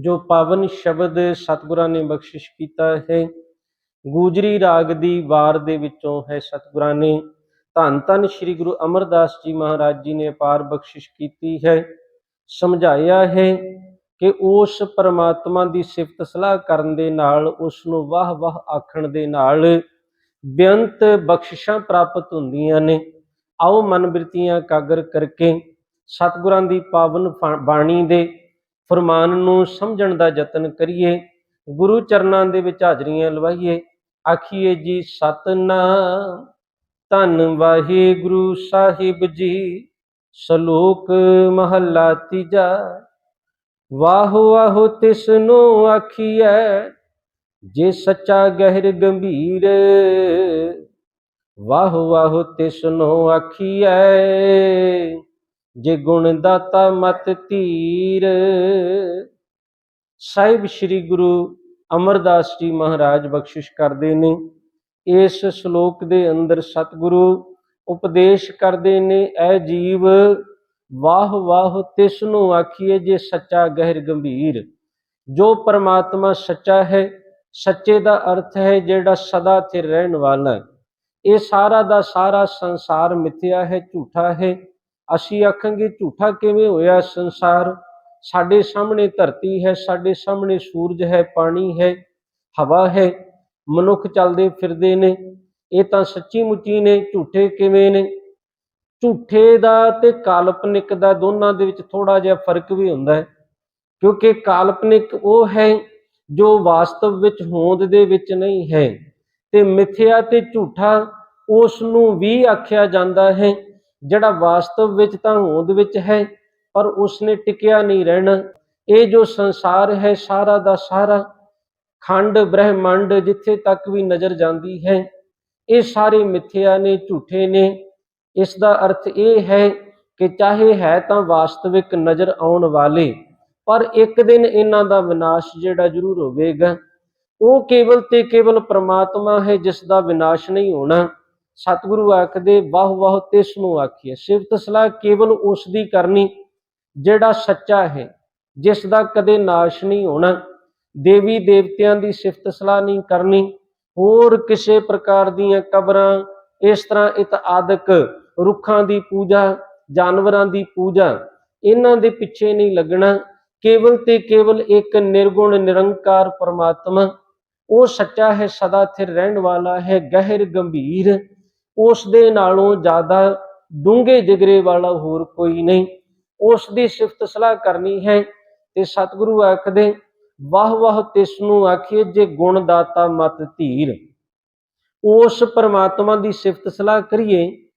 ਜੋ ਪਾਵਨ ਸ਼ਬਦ ਸਤਿਗੁਰਾਂ ਨੇ ਬਖਸ਼ਿਸ਼ ਕੀਤਾ ਹੈ, ਗੂਜਰੀ ਰਾਗ ਦੀ ਵਾਰ ਦੇ ਵਿੱਚੋਂ ਹੈ ਸਤਿਗੁਰਾਂ ਨੇ। ਧੰਨ ਧੰਨ ਸ੍ਰੀ ਗੁਰੂ ਅਮਰਦਾਸ ਜੀ ਮਹਾਰਾਜ ਜੀ ਨੇ ਅਪਾਰ ਬਖਸ਼ਿਸ਼ ਕੀਤੀ ਹੈ। ਸਮਝਾਇਆ ਹੈ ਕਿ ਉਸ ਪਰਮਾਤਮਾ ਦੀ ਸਿਫਤ ਸਲਾਹ ਕਰਨ ਦੇ ਨਾਲ, ਉਸ ਨੂੰ ਵਾਹ ਵਾਹ ਆਖਣ ਦੇ ਨਾਲ ਬੇਅੰਤ ਬਖਸ਼ਿਸ਼ਾਂ ਪ੍ਰਾਪਤ ਹੁੰਦੀਆਂ ਨੇ। ਆਓ ਮਨ ਬਿਰਤੀਆਂ ਕਾਗਰ ਕਰਕੇ ਸਤਿਗੁਰਾਂ ਦੀ ਪਾਵਨ ਫਾ- ਬਾਣੀ ਦੇ ਫਰਮਾਨ ਨੂੰ ਸਮਝਣ ਦਾ ਯਤਨ ਕਰੀਏ, ਗੁਰੂ ਚਰਨਾਂ ਦੇ ਵਿੱਚ ਹਾਜ਼ਰੀਆਂ ਲਵਾਈਏ, ਆਖੀਏ ਜੀ, ਸਤਨਾਮ। ਧੰਨ ਵਾਹਿਗੁਰੂ ਸਾਹਿਬ ਜੀ, ਸ਼ਲੋਕ ਮਹੱਲਾ ਤੀਜਾ। ਵਾਹ ਵਾਹ ਤਿਸ ਨੂੰ ਆਖੀਐ, ਜੇ ਸੱਚਾ ਗਹਿਰ ਗੰਭੀਰ। ਵਾਹ ਵਾਹ ਤਿਸ ਨੂੰ ਆਖੀਐ ਜੇ ਗੁਣ ਦਾਤਾ ਮਤ ਧੀਰ। ਸਾਹਿਬ ਸ੍ਰੀ ਗੁਰੂ ਅਮਰਦਾਸ ਜੀ ਮਹਾਰਾਜ ਬਖਸ਼ਿਸ਼ ਕਰਦੇ ਨੇ। ਇਸ ਸ਼ਲੋਕ ਦੇ ਅੰਦਰ ਸਤਿਗੁਰੂ ਉਪਦੇਸ਼ ਕਰਦੇ ਨੇ, ਐ ਜੀਵ, ਵਾਹ ਵਾਹ, ਤਿਸ ਨੂੰ ਆਖੀਏ ਜੇ ਸੱਚਾ, ਗਹਿਰ, ਗੰਭੀਰ। ਜੋ ਪਰਮਾਤਮਾ ਸੱਚਾ ਹੈ, ਸੱਚੇ ਦਾ ਅਰਥ ਹੈ ਜਿਹੜਾ ਸਦਾ ਸਥਿਰ ਰਹਿਣ ਵਾਲਾ ਇਹ ਸਾਰਾ ਦਾ ਸਾਰਾ ਸੰਸਾਰ ਮਿੱਥਿਆ ਹੈ, ਝੂਠਾ ਹੈ। ਅਸੀਂ ਆਖਾਂਗੇ, ਝੂਠਾ ਕਿਵੇਂ ਹੋਇਆ ਸੰਸਾਰ? ਸਾਡੇ ਸਾਹਮਣੇ ਧਰਤੀ ਹੈ, ਸਾਡੇ ਸਾਹਮਣੇ ਸੂਰਜ ਹੈ, ਪਾਣੀ ਹੈ, ਹਵਾ ਹੈ, ਮਨੁੱਖ ਚੱਲਦੇ ਫਿਰਦੇ ਨੇ। ਇਹ ਤਾਂ ਸੱਚੀ ਮੁੱਚੀ ਨੇ, ਝੂਠੇ ਕਿਵੇਂ ਨੇ? ਝੂਠੇ ਦਾ ਤੇ ਕਾਲਪਨਿਕ ਦਾ ਦੋਨਾਂ ਦੇ ਵਿੱਚ ਥੋੜਾ ਜਿਹਾ ਫ਼ਰਕ ਵੀ ਹੁੰਦਾ ਹੈ। ਕਿਉਂਕਿ ਕਾਲਪਨਿਕ ਉਹ ਹੈ ਜੋ ਵਾਸਤਵ ਵਿੱਚ ਹੋਂਦ ਦੇ ਵਿੱਚ ਨਹੀਂ ਹੈ ਤੇ ਮਿਥਿਆ ਤੇ ਝੂਠਾ ਉਸ ਨੂੰ ਵੀ ਆਖਿਆ ਜਾਂਦਾ ਹੈ। ਜਿਹੜਾ ਵਾਸਤਵ ਵਿੱਚ ਤਾਂ ਹੋਂਦ ਵਿੱਚ ਹੈ, ਪਰ ਉਸਨੇ ਟਿਕਿਆ ਨਹੀਂ ਰਹਿਣਾ। ਇਹ ਜੋ ਸੰਸਾਰ ਹੈ, ਸਾਰਾ ਦਾ ਸਾਰਾ, ਖੰਡ ਬ੍ਰਹਿਮੰਡ ਜਿੱਥੇ ਤੱਕ ਵੀ ਨਜ਼ਰ ਜਾਂਦੀ ਹੈ, ਇਹ ਸਾਰੇ ਮਿਥਿਆ ਨੇ, ਝੂਠੇ ਨੇ। ਇਸ ਦਾ ਅਰਥ ਇਹ ਹੈ ਕਿ ਚਾਹੇ ਹੈ ਤਾਂ ਵਾਸਤਵਿਕ ਨਜ਼ਰ ਆਉਣ ਵਾਲੇ, ਪਰ ਇੱਕ ਦਿਨ ਇਹਨਾਂ ਦਾ ਵਿਨਾਸ਼ ਜਿਹੜਾ ਜ਼ਰੂਰ ਹੋਵੇਗਾ। ਉਹ ਕੇਵਲ ਤੇ ਕੇਵਲ ਪ੍ਰਮਾਤਮਾ ਹੈ, ਜਿਸ ਦਾ ਵਿਨਾਸ਼ ਨਹੀਂ ਹੋਣਾ। ਸਤਿਗੁਰੂ ਆਖਦੇ, ਵਾਹ ਵਾਹ ਤਿਸ ਨੂੰ ਆਖੀਏ ਸਿਫਤ ਸਲਾਹ ਕੇਵਲ ਉਸ ਦੀ ਕਰਨੀ ਜਿਹੜਾ ਸੱਚਾ ਹੈ, ਜਿਸ ਦਾ ਕਦੇ ਨਾਸ਼ ਨਹੀਂ ਹੋਣਾ। ਦੇਵੀ ਦੇਵਤਿਆਂ ਦੀ ਸਿਫਤ ਸਲਾਹ ਨਹੀਂ ਕਰਨੀ, ਹੋਰ ਕਿਸੇ ਪ੍ਰਕਾਰ ਦੀਆਂ ਕਬਰਾਂ, ਇਸ ਤਰ੍ਹਾਂ ਇਤ ਰੁੱਖਾਂ ਦੀ ਪੂਜਾ, ਜਾਨਵਰਾਂ ਦੀ ਪੂਜਾ, ਇਹਨਾਂ ਦੇ ਪਿੱਛੇ ਨਹੀਂ ਲੱਗਣਾ। ਕੇਵਲ ਤੇ ਕੇਵਲ ਇੱਕ ਨਿਰਗੁਣ ਨਿਰੰਕਾਰ ਪਰਮਾਤਮਾ, ਉਹ ਸੱਚਾ ਹੈ, ਸਦਾ ਸਥਿਰ ਰਹਿਣ ਵਾਲਾ ਹੈ, ਗਹਿਰ ਗੰਭੀਰ। ਉਸ ਦੇ ਨਾਲੋਂ ਜ਼ਿਆਦਾ ਡੂੰਘੇ ਜਿਗਰੇ ਵਾਲਾ ਹੋਰ ਕੋਈ ਨਹੀਂ। ਉਸ ਦੀ ਸਿਫਤ ਸਲਾਹ ਕਰਨੀ ਹੈ ਤੇ ਸਤਿਗੁਰੂ ਆਖਦੇ, ਵਾਹ ਵਾਹ ਤਿਸ ਨੂੰ ਆਖੀਏ ਜੇ ਗੁਣ ਦਾਤਾ ਮਤ ਧੀਰ। ਉਸ ਪਰਮਾਤਮਾ ਦੀ ਸਿਫਤ ਸਲਾਹ ਕਰੀਏ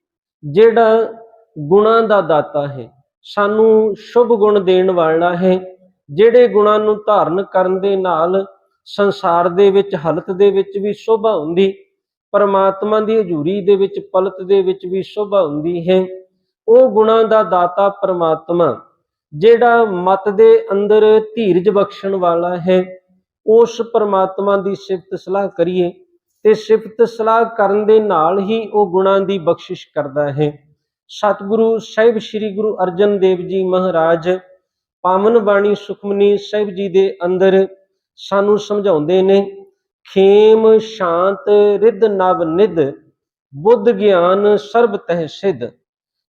ਜਿਹੜਾ ਗੁਣਾਂ ਦਾ ਦਾਤਾ ਹੈ। ਸਾਨੂੰ ਸ਼ੁਭ ਗੁਣ ਦੇਣ ਵਾਲਾ ਹੈ, ਜਿਹੜੇ ਗੁਣਾਂ ਨੂੰ ਧਾਰਨ ਕਰਨ ਦੇ ਨਾਲ ਸੰਸਾਰ ਦੇ ਵਿੱਚ, ਹਾਲਤ ਦੇ ਵਿੱਚ ਵੀ ਸ਼ੋਭਾ ਹੁੰਦੀ। ਪਰਮਾਤਮਾ ਦੀ ਹਜ਼ੂਰੀ ਦੇ ਵਿੱਚ, ਪਲਤ ਦੇ ਵਿੱਚ ਵੀ ਸ਼ੋਭਾ ਹੁੰਦੀ ਹੈ। ਉਹ ਗੁਣਾਂ ਦਾ ਦਾਤਾ ਪਰਮਾਤਮਾ, ਜਿਹੜਾ ਮਤ ਦੇ ਅੰਦਰ ਧੀਰਜ ਬਖਸ਼ਣ ਵਾਲਾ ਹੈ। ਉਸ ਪਰਮਾਤਮਾ ਦੀ ਸਿਫਤ ਸਲਾਹ ਕਰੀਏ ਤੇ ਸਿਫਤ ਸਲਾਹ ਕਰਨ ਦੇ ਨਾਲ ਹੀ ਉਹ ਗੁਣਾਂ ਦੀ ਬਖਸ਼ਿਸ਼ ਕਰਦਾ ਹੈ। ਸਤਿਗੁਰੂ ਸਾਹਿਬ ਸ੍ਰੀ ਗੁਰੂ ਅਰਜਨ ਦੇਵ ਜੀ ਮਹਾਰਾਜ, ਪਾਵਨ ਬਾਣੀ ਸੁਖਮਨੀ ਸਾਹਿਬ ਜੀ ਦੇ ਅੰਦਰ ਸਾਨੂੰ ਸਮਝਾਉਂਦੇ ਨੇ ਖੇਮ ਸ਼ਾਂਤ ਰਿੱਧ ਨਵ ਨਿਧ, ਬੁੱਧ ਗਿਆਨ ਸਰਬ ਤਹਿ ਸਿਧ।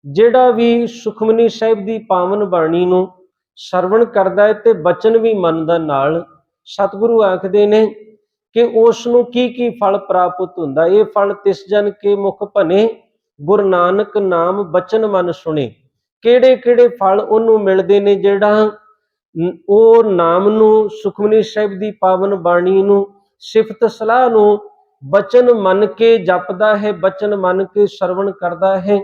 ਜਿਹੜਾ ਵੀ ਸੁਖਮਨੀ ਸਾਹਿਬ ਦੀ ਪਾਵਨ ਬਾਣੀ ਨੂੰ ਸਰਵਣ ਕਰਦਾ ਹੈ ਤੇ ਬਚਨ ਵੀ ਮੰਨਦਾ ਨਾਲ, ਸਤਿਗੁਰੂ ਆਖਦੇ ਨੇ ਕਿ ਉਸ ਨੂੰ ਕੀ ਕੀ ਫਲ ਪ੍ਰਾਪਤ ਹੁੰਦਾ, ਇਹ ਫਲ ਤਿਸ ਜਨ ਕੇ ਮੁਖ ਭਨੇ, ਗੁਰ ਨਾਨਕ ਨਾਮ ਬਚਨ ਮਨ ਸੁਣੇ। ਕਿਹੜੇ ਕਿਹੜੇ ਫਲ ਉਹਨੂੰ ਮਿਲਦੇ ਨੇ ਜਿਹੜਾ ਉਹ ਨਾਮ ਨੂੰ, ਸੁਖਮਨੀ ਸਾਹਿਬ ਦੀ ਪਾਵਨ ਬਾਣੀ ਨੂੰ ਸਿਫਤ ਸਲਾਹ ਨੂੰ ਬਚਨ ਮੰਨ ਕੇ ਜਪਦਾ ਹੈ, ਬਚਨ ਮੰਨ ਕੇ ਸਰਵਣ ਕਰਦਾ ਹੈ।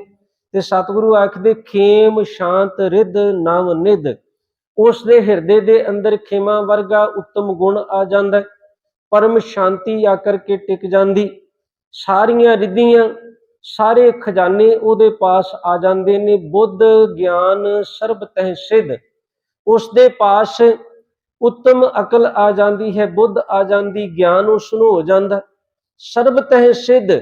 ਤੇ ਸਤਿਗੁਰੂ ਆਖਦੇ, ਖੇਮ ਸ਼ਾਂਤ ਰਿੱਧ ਨਵ ਨਿਧ। ਉਸ ਦੇ ਹਿਰਦੇ ਦੇ ਅੰਦਰ ਖੇਮਾ ਵਰਗਾ ਉੱਤਮ ਗੁਣ ਆ ਜਾਂਦਾ ਹੈ। ਪਰਮ ਸ਼ਾਂਤੀ ਆ ਕਰਕੇ ਟਿਕ ਜਾਂਦੀ। ਸਾਰੀਆਂ ਰਿੱਧੀਆਂ, ਸਾਰੇ ਖਜ਼ਾਨੇ ਉਹਦੇ ਪਾਸ ਆ ਜਾਂਦੇ ਨੇ। ਬੁੱਧ, ਗਿਆਨ, ਸਰਬ ਤਹਿ ਸਿੱਧ। ਉਸ ਦੇ ਪਾਸ ਉੱਤਮ ਅਕਲ ਆ ਜਾਂਦੀ ਹੈ, ਬੁੱਧ ਆ ਜਾਂਦੀ, ਗਿਆਨ ਉਸ ਨੂੰ ਹੋ ਜਾਂਦਾ। ਸਰਬ ਤਹਿ ਸਿਧ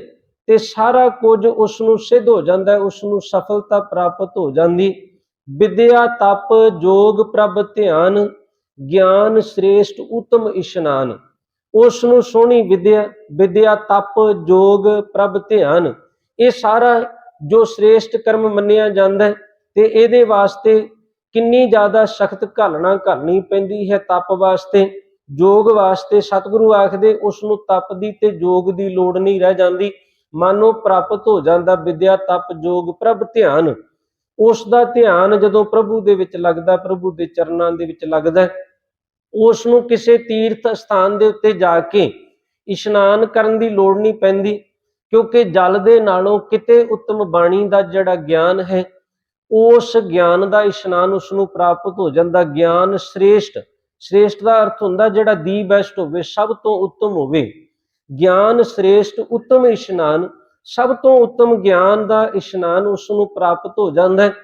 ਤੇ ਸਾਰਾ ਕੁਝ ਉਸ ਨੂੰ ਸਿੱਧ ਹੋ ਜਾਂਦਾ ਉਸ ਨੂੰ ਸਫਲਤਾ ਪ੍ਰਾਪਤ ਹੋ ਜਾਂਦੀ। ਵਿਦਿਆ ਤਪ ਜੋਗ ਪ੍ਰਭ ਧਿਆਨ, ਗਿਆਨ ਸ੍ਰੇਸ਼ਟ ਉਤਮ ਇਸ਼ਨਾਨ। ਉਸ ਨੂੰ ਸੋਹਣੀ ਵਿਦਿਆ ਵਿਦਿਆ ਤਪ ਜੋਗ ਪ੍ਰਭ ਧਿਆਨ। ਇਹ ਸਾਰਾ ਜੋ ਸ੍ਰੇਸ਼ਟ ਕਰਮ ਮੰਨਿਆ ਜਾਂਦਾ ਹੈ ਤੇ ਇਹਦੇ ਵਾਸਤੇ ਕਿੰਨੀ ਜ਼ਿਆਦਾ ਸਖਤ ਘਾਲਣਾ ਘਾਲਣੀ ਪੈਂਦੀ ਹੈ ਤਪ ਵਾਸਤੇ, ਜੋਗ ਵਾਸਤੇ, ਸਤਿਗੁਰੂ ਆਖਦੇ ਉਸ ਨੂੰ ਤਪ ਦੀ ਤੇ ਜੋਗ ਦੀ ਲੋੜ ਨਹੀਂ ਰਹਿ ਜਾਂਦੀ। ਮਨੋਂ ਪ੍ਰਾਪਤ ਹੋ ਜਾਂਦਾ ਵਿਦਿਆ, ਤਪ, ਜੋਗ, ਪ੍ਰਭ, ਧਿਆਨ। ਉਸ ਦਾ ਧਿਆਨ ਜਦੋਂ ਪ੍ਰਭੂ ਦੇ ਵਿੱਚ ਲੱਗਦਾ, ਪ੍ਰਭੂ ਦੇ ਚਰਨਾਂ ਦੇ ਵਿੱਚ ਲੱਗਦਾ, ਉਸ ਨੂੰ ਕਿਸੇ ਤੀਰਥ ਸਥਾਨ ਦੇ ਉੱਤੇ ਜਾ ਕੇ ਇਸ਼ਨਾਨ ਕਰਨ ਦੀ ਲੋੜ ਨਹੀਂ ਪੈਂਦੀ, ਕਿਉਂਕਿ ਜਲ ਦੇ ਨਾਲੋਂ ਕਿਤੇ ਉੱਤਮ ਬਾਣੀ ਦਾ ਜਿਹੜਾ ਗਿਆਨ ਹੈ ਉਸ ਗਿਆਨ ਦਾ ਇਸ਼ਨਾਨ ਉਸ ਨੂੰ ਪ੍ਰਾਪਤ ਹੋ ਜਾਂਦਾ। ਗਿਆਨ ਸ੍ਰੇਸ਼ਟ ਸ੍ਰੇਸ਼ਟ ਦਾ ਅਰਥ ਹੁੰਦਾ ਜਿਹੜਾ ਦੀ ਬੈਸਟ ਹੋਵੇ, ਸਭ ਤੋਂ ਉੱਤਮ ਹੋਵੇ। ਗਿਆਨ ਸ੍ਰੇਸ਼ਟ, ਉੱਤਮ ਇਸ਼ਨਾਨ, ਸਭ ਤੋਂ ਉੱਤਮ ਗਿਆਨ ਦਾ ਇਸ਼ਨਾਨ ਉਸ ਨੂੰ ਪ੍ਰਾਪਤ ਹੋ ਜਾਂਦਾ ਹੈ।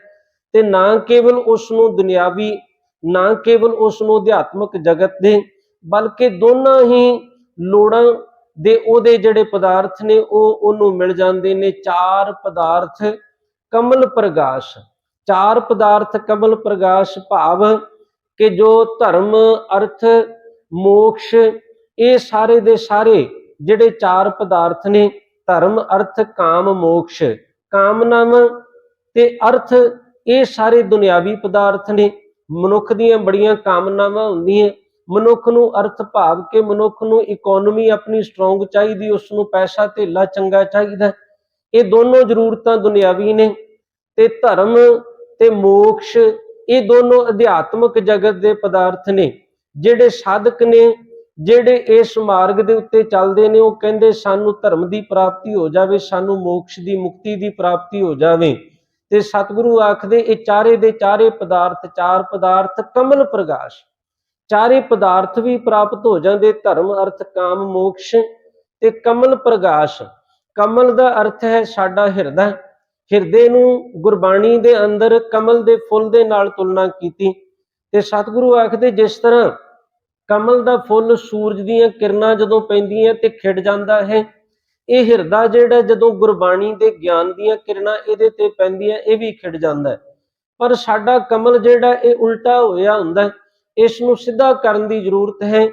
ਤੇ ਨਾ ਕੇਵਲ ਉਸ ਨੂੰ ਦੁਨਿਆਵੀ, ਨਾ ਕੇਵਲ ਉਸ ਨੂੰ ਅਧਿਆਤਮਕ ਜਗਤ ਦੇ, ਬਲਕਿ ਦੋਨਾਂ ਹੀ ਲੋੜਾਂ ਦੇ ਉਹਦੇ ਜਿਹੜੇ ਪਦਾਰਥ ਨੇ, ਉਹ ਉਹਨੂੰ ਮਿਲ ਜਾਂਦੇ ਨੇ। ਚਾਰ ਪਦਾਰਥ ਕਮਲ ਪ੍ਰਗਾਸ਼। ਚਾਰ ਪਦਾਰਥ ਕਮਲ ਪ੍ਰਕਾਸ਼ ਭਾਵ ਕਿ ਜੋ ਧਰਮ, ਅਰਥ, ਮੋਕਸ਼, ਇਹ ਸਾਰੇ ਦੇ ਸਾਰੇ ਜਿਹੜੇ ਚਾਰ ਪਦਾਰਥ ਨੇ, ਧਰਮ, ਅਰਥ, ਕਾਮ, ਮੋਕਸ਼, ਕਾਮਨਾਵਾਂ ਤੇ ਅਰਥ, ਇਹ ਸਾਰੇ ਦੁਨਿਆਵੀ ਪਦਾਰਥ ਨੇ। ਮਨੁੱਖ ਦੀਆਂ ਬੜੀਆਂ ਕਾਮਨਾਵਾਂ ਹੁੰਦੀਆਂ। ਮਨੁੱਖ ਨੂੰ ਅਰਥ ਭਾਵ ਕਿ ਮਨੁੱਖ ਨੂੰ ਇਕਨੋਮੀ ਆਪਣੀ ਸਟਰੋਂਗ ਚਾਹੀਦੀ ਉਸ ਨੂੰ ਪੈਸਾ, ਧੇਲਾ ਚੰਗਾ ਚਾਹੀਦਾ। ਇਹ ਦੋਨੋਂ ਜ਼ਰੂਰਤਾਂ ਦੁਨਿਆਵੀ ਨੇ ਤੇ ਧਰਮ ਤੇ ਮੋਕਸ਼, ਇਹ ਦੋਨੋਂ ਅਧਿਆਤਮਕ ਜਗਤ ਦੇ ਪਦਾਰਥ ਨੇ। ਜਿਹੜੇ ਸਾਧਕ ਨੇ, ਜਿਹੜੇ ਇਸ ਮਾਰਗ ਦੇ ਉੱਤੇ ਚੱਲਦੇ ਨੇ, ਉਹ ਕਹਿੰਦੇ ਸਾਨੂੰ ਧਰਮ ਦੀ ਪ੍ਰਾਪਤੀ ਹੋ ਜਾਵੇ, ਸਾਨੂੰ ਮੋਕਸ਼ ਦੀ ਮੁਕਤੀ ਦੀ ਪ੍ਰਾਪਤੀ ਹੋ ਜਾਵੇ। ਤੇ ਸਤਿਗੁਰੂ ਆਖਦੇ, ਇਹ ਚਾਰੇ ਦੇ ਚਾਰੇ ਪਦਾਰਥ, ਚਾਰ ਪਦਾਰਥ ਕਮਲ ਪ੍ਰਕਾਸ਼ ਚਾਰੇ ਪਦਾਰਥ ਵੀ ਪ੍ਰਾਪਤ ਹੋ ਜਾਂਦੇ, ਧਰਮ, ਅਰਥ, ਕਾਮ, ਮੋਕਸ਼ ਤੇ ਕਮਲ ਪ੍ਰਕਾਸ਼ ਕਮਲ ਦਾ ਅਰਥ ਹੈ ਸਾਡਾ ਹਿਰਦਾ। ਹਿਰਦੇ ਨੂੰ ਗੁਰਬਾਣੀ ਦੇ ਅੰਦਰ ਕਮਲ ਦੇ ਫੁੱਲ ਦੇ ਨਾਲ ਤੁਲਨਾ ਕੀਤੀ ਤੇ ਸਤਿਗੁਰੂ ਆਖਦੇ ਜਿਸ ਤਰ੍ਹਾਂ ਕਮਲ ਦਾ ਫੁੱਲ ਸੂਰਜ ਦੀਆਂ ਕਿਰਨਾਂ ਜਦੋਂ ਪੈਂਦੀਆਂ ਤੇ ਖਿੜ ਜਾਂਦਾ ਹੈ, ਇਹ ਹਿਰਦਾ ਜਿਹੜਾ ਜਦੋਂ ਗੁਰਬਾਣੀ ਦੇ ਗਿਆਨ ਦੀਆਂ ਕਿਰਨਾਂ ਇਹਦੇ ਤੇ ਪੈਂਦੀਆਂ, ਇਹ ਵੀ ਖਿੜ ਜਾਂਦਾ ਹੈ। ਪਰ ਸਾਡਾ ਕਮਲ ਜਿਹੜਾ ਇਹ ਉਲਟਾ ਹੋਇਆ ਹੁੰਦਾ ਹੈ, ਇਸ ਨੂੰ ਸਿੱਧਾ ਕਰਨ ਦੀ ਜ਼ਰੂਰਤ ਹੈ,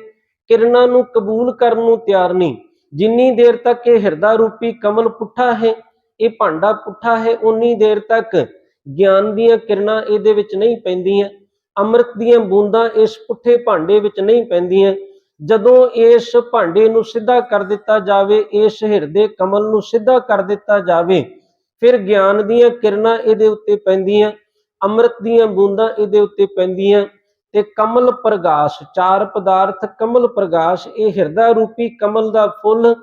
ਕਿਰਨਾਂ ਨੂੰ ਕਬੂਲ ਕਰਨ ਨੂੰ ਤਿਆਰ ਨਹੀਂ। ਜਿੰਨੀ ਦੇਰ ਤੱਕ ਇਹ ਹਿਰਦਾ ਰੂਪੀ ਕਮਲ ਪੁੱਠਾ ਹੈ ਇਹ ਭਾਂਡਾ ਪੁੱਠਾ ਹੈ ਉਨੀ ਦੇਰ ਤੱਕ ਗਿਆਨ ਦੀਆਂ ਕਿਰਨਾਂ ਇਹਦੇ ਵਿੱਚ ਨਹੀਂ ਪੈਂਦੀਆਂ, ਅੰਮ੍ਰਿਤ ਦੀਆਂ ਬੂੰਦਾਂ ਇਸ ਪੁੱਠੇ ਭਾਂਡੇ ਵਿੱਚ ਨਹੀਂ ਪੈਂਦੀਆਂ। ਜਦੋਂ ਇਸ ਭਾਂਡੇ ਨੂੰ ਸਿੱਧਾ ਕਰ ਦਿੱਤਾ ਜਾਵੇ, ਇਸ ਹਿਰਦੇ ਕਮਲ ਨੂੰ ਸਿੱਧਾ ਕਰ ਦਿੱਤਾ ਜਾਵੇ, ਫਿਰ ਗਿਆਨ ਦੀਆਂ ਕਿਰਨਾਂ ਇਹਦੇ ਉੱਤੇ ਪੈਂਦੀਆਂ, ਅੰਮ੍ਰਿਤ ਦੀਆਂ ਬੂੰਦਾਂ ਇਹਦੇ ਉੱਤੇ ਪੈਂਦੀਆਂ ਤੇ ਕਮਲ ਪ੍ਰਗਾਸ਼, ਚਾਰ ਪਦਾਰਥ ਕਮਲ ਪ੍ਰਗਾਸ਼, ਇਹ ਹਿਰਦਾ ਰੂਪੀ ਕਮਲ ਦਾ ਫੁੱਲ,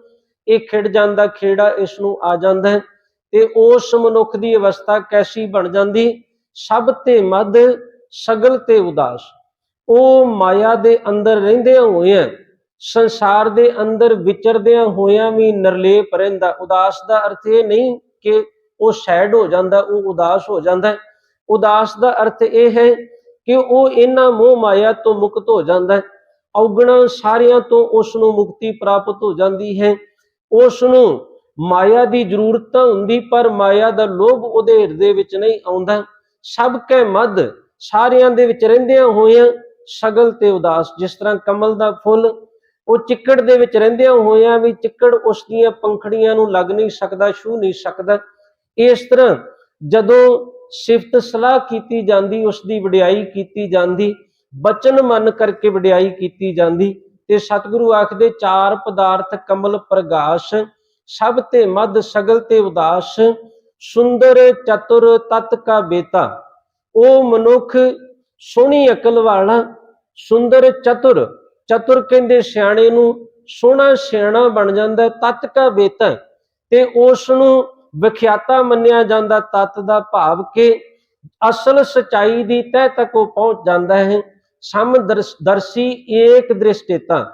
ਇਹ ਖਿੜ ਜਾਂਦਾ ਖੇੜਾ ਇਸ ਨੂੰ ਆ ਜਾਂਦਾ ਹੈ। ਤੇ ਉਸ ਮਨੁੱਖ ਦੀ ਅਵਸਥਾ ਕੈਸੀ ਬਣ ਜਾਂਦੀ? ਸਭ ਤੇ ਮਦ ਸਗਲ ਤੇ ਉਦਾਸ। ਉਹ ਮਾਇਆ ਦੇ ਅੰਦਰ ਰਹਿੰਦਿਆਂ ਹੋਇਆਂ, ਸੰਸਾਰ ਦੇ ਅੰਦਰ ਵਿਚਰਦਿਆਂ ਹੋਇਆਂ ਵੀ ਨਿਰਲੇਪ ਰਹਿੰਦਾ। ਉਦਾਸ ਦਾ ਅਰਥ ਇਹ ਨਹੀਂ ਕਿ ਉਹ ਸੈਡ ਹੋ ਜਾਂਦਾ, ਉਹ ਉਦਾਸ ਹੋ ਜਾਂਦਾ। ਉਦਾਸ ਦਾ ਅਰਥ ਇਹ ਹੈ ਕਿ ਉਹ ਇਹਨਾਂ ਮੋਹ ਮਾਇਆ ਤੋਂ ਮੁਕਤ ਹੋ ਜਾਂਦਾ ਹੈ। ਔਗਣਾ ਸਾਰਿਆਂ ਤੋਂ ਉਸ ਨੂੰ ਮੁਕਤੀ ਪ੍ਰਾਪਤ ਹੋ ਜਾਂਦੀ ਹੈ। ਉਸ ਨੂੰ ਮਾਇਆ ਦੀ ਜ਼ਰੂਰਤ ਤਾਂ ਹੁੰਦੀ, ਪਰ ਮਾਇਆ ਦਾ ਲੋਭ ਉਹਦੇ ਹਿਰਦੇ ਵਿੱਚ ਨਹੀਂ ਆਉਂਦਾ। ਸਭ ਕੈ ਮਦ ਸਾਰਿਆਂ ਦੇ ਵਿੱਚ ਰਹਿੰਦਿਆਂ ਹੋਇਆਂ ਸਗਲ ਤੇ ਉਦਾਸ। ਜਿਸ ਤਰ੍ਹਾਂ ਕਮਲ ਦਾ ਫੁੱਲ, ਉਹ ਚਿੱਕੜ ਦੇ ਵਿੱਚ ਰਹਿੰਦਿਆਂ ਹੋਇਆਂ ਵੀ ਚਿੱਕੜ ਉਸ ਦੀਆਂ ਪੰਖੜੀਆਂ ਨੂੰ ਲੱਗ ਨਹੀਂ ਸਕਦਾ ਛੂ ਨਹੀਂ ਸਕਦਾ। ਇਸ ਤਰ੍ਹਾਂ ਜਦੋਂ ਸਿਫਤ ਸਲਾਹ ਕੀਤੀ ਜਾਂਦੀ, ਉਸ ਦੀ ਵਡਿਆਈ ਕੀਤੀ ਜਾਂਦੀ, ਬਚਨ ਮੰਨ ਕਰਕੇ ਵਡਿਆਈ ਕੀਤੀ ਜਾਂਦੀ, ਤੇ ਸਤਿਗੁਰੂ ਆਖਦੇ, ਚਾਰ ਪਦਾਰਥ ਕਮਲ ਪ੍ਰਗਾਸ਼ ਸਭ ਤੇ ਮਦ ਸਗਲ ਤੇ ਉਦਾਸ, ਸੁੰਦਰ ਚਤੁਰ ਤਤ ਕਾ ਬੇਤਾ। ਉਹ ਮਨੁੱਖ, ਸੋਹਣੀ ਅਕਲ ਵਾਲਾ, ਸੁੰਦਰ ਚਤੁਰ। ਚਤੁਰ ਕਹਿੰਦੇ ਸਿਆਣੇ ਨੂੰ, ਸੋਹਣਾ ਸਿਆਣਾ ਬਣ ਜਾਂਦਾ ਤਤ ਕਾ ਬੇਤਾ। ਤੇ ਉਸ ਨੂੰ ਵਿਖਿਆਤਾ ਮੰਨਿਆ ਜਾਂਦਾ ਤਤ ਦਾ ਭਾਵ ਕਿ ਅਸਲ ਸਚਾਈ ਦੀ ਤਹਿ ਤੱਕ ਉਹ ਪਹੁੰਚ ਜਾਂਦਾ ਹੈ। ਸਮ ਦਰਸ਼ੀ ਏਕ ਦ੍ਰਿਸ਼ਟੇਤਾ।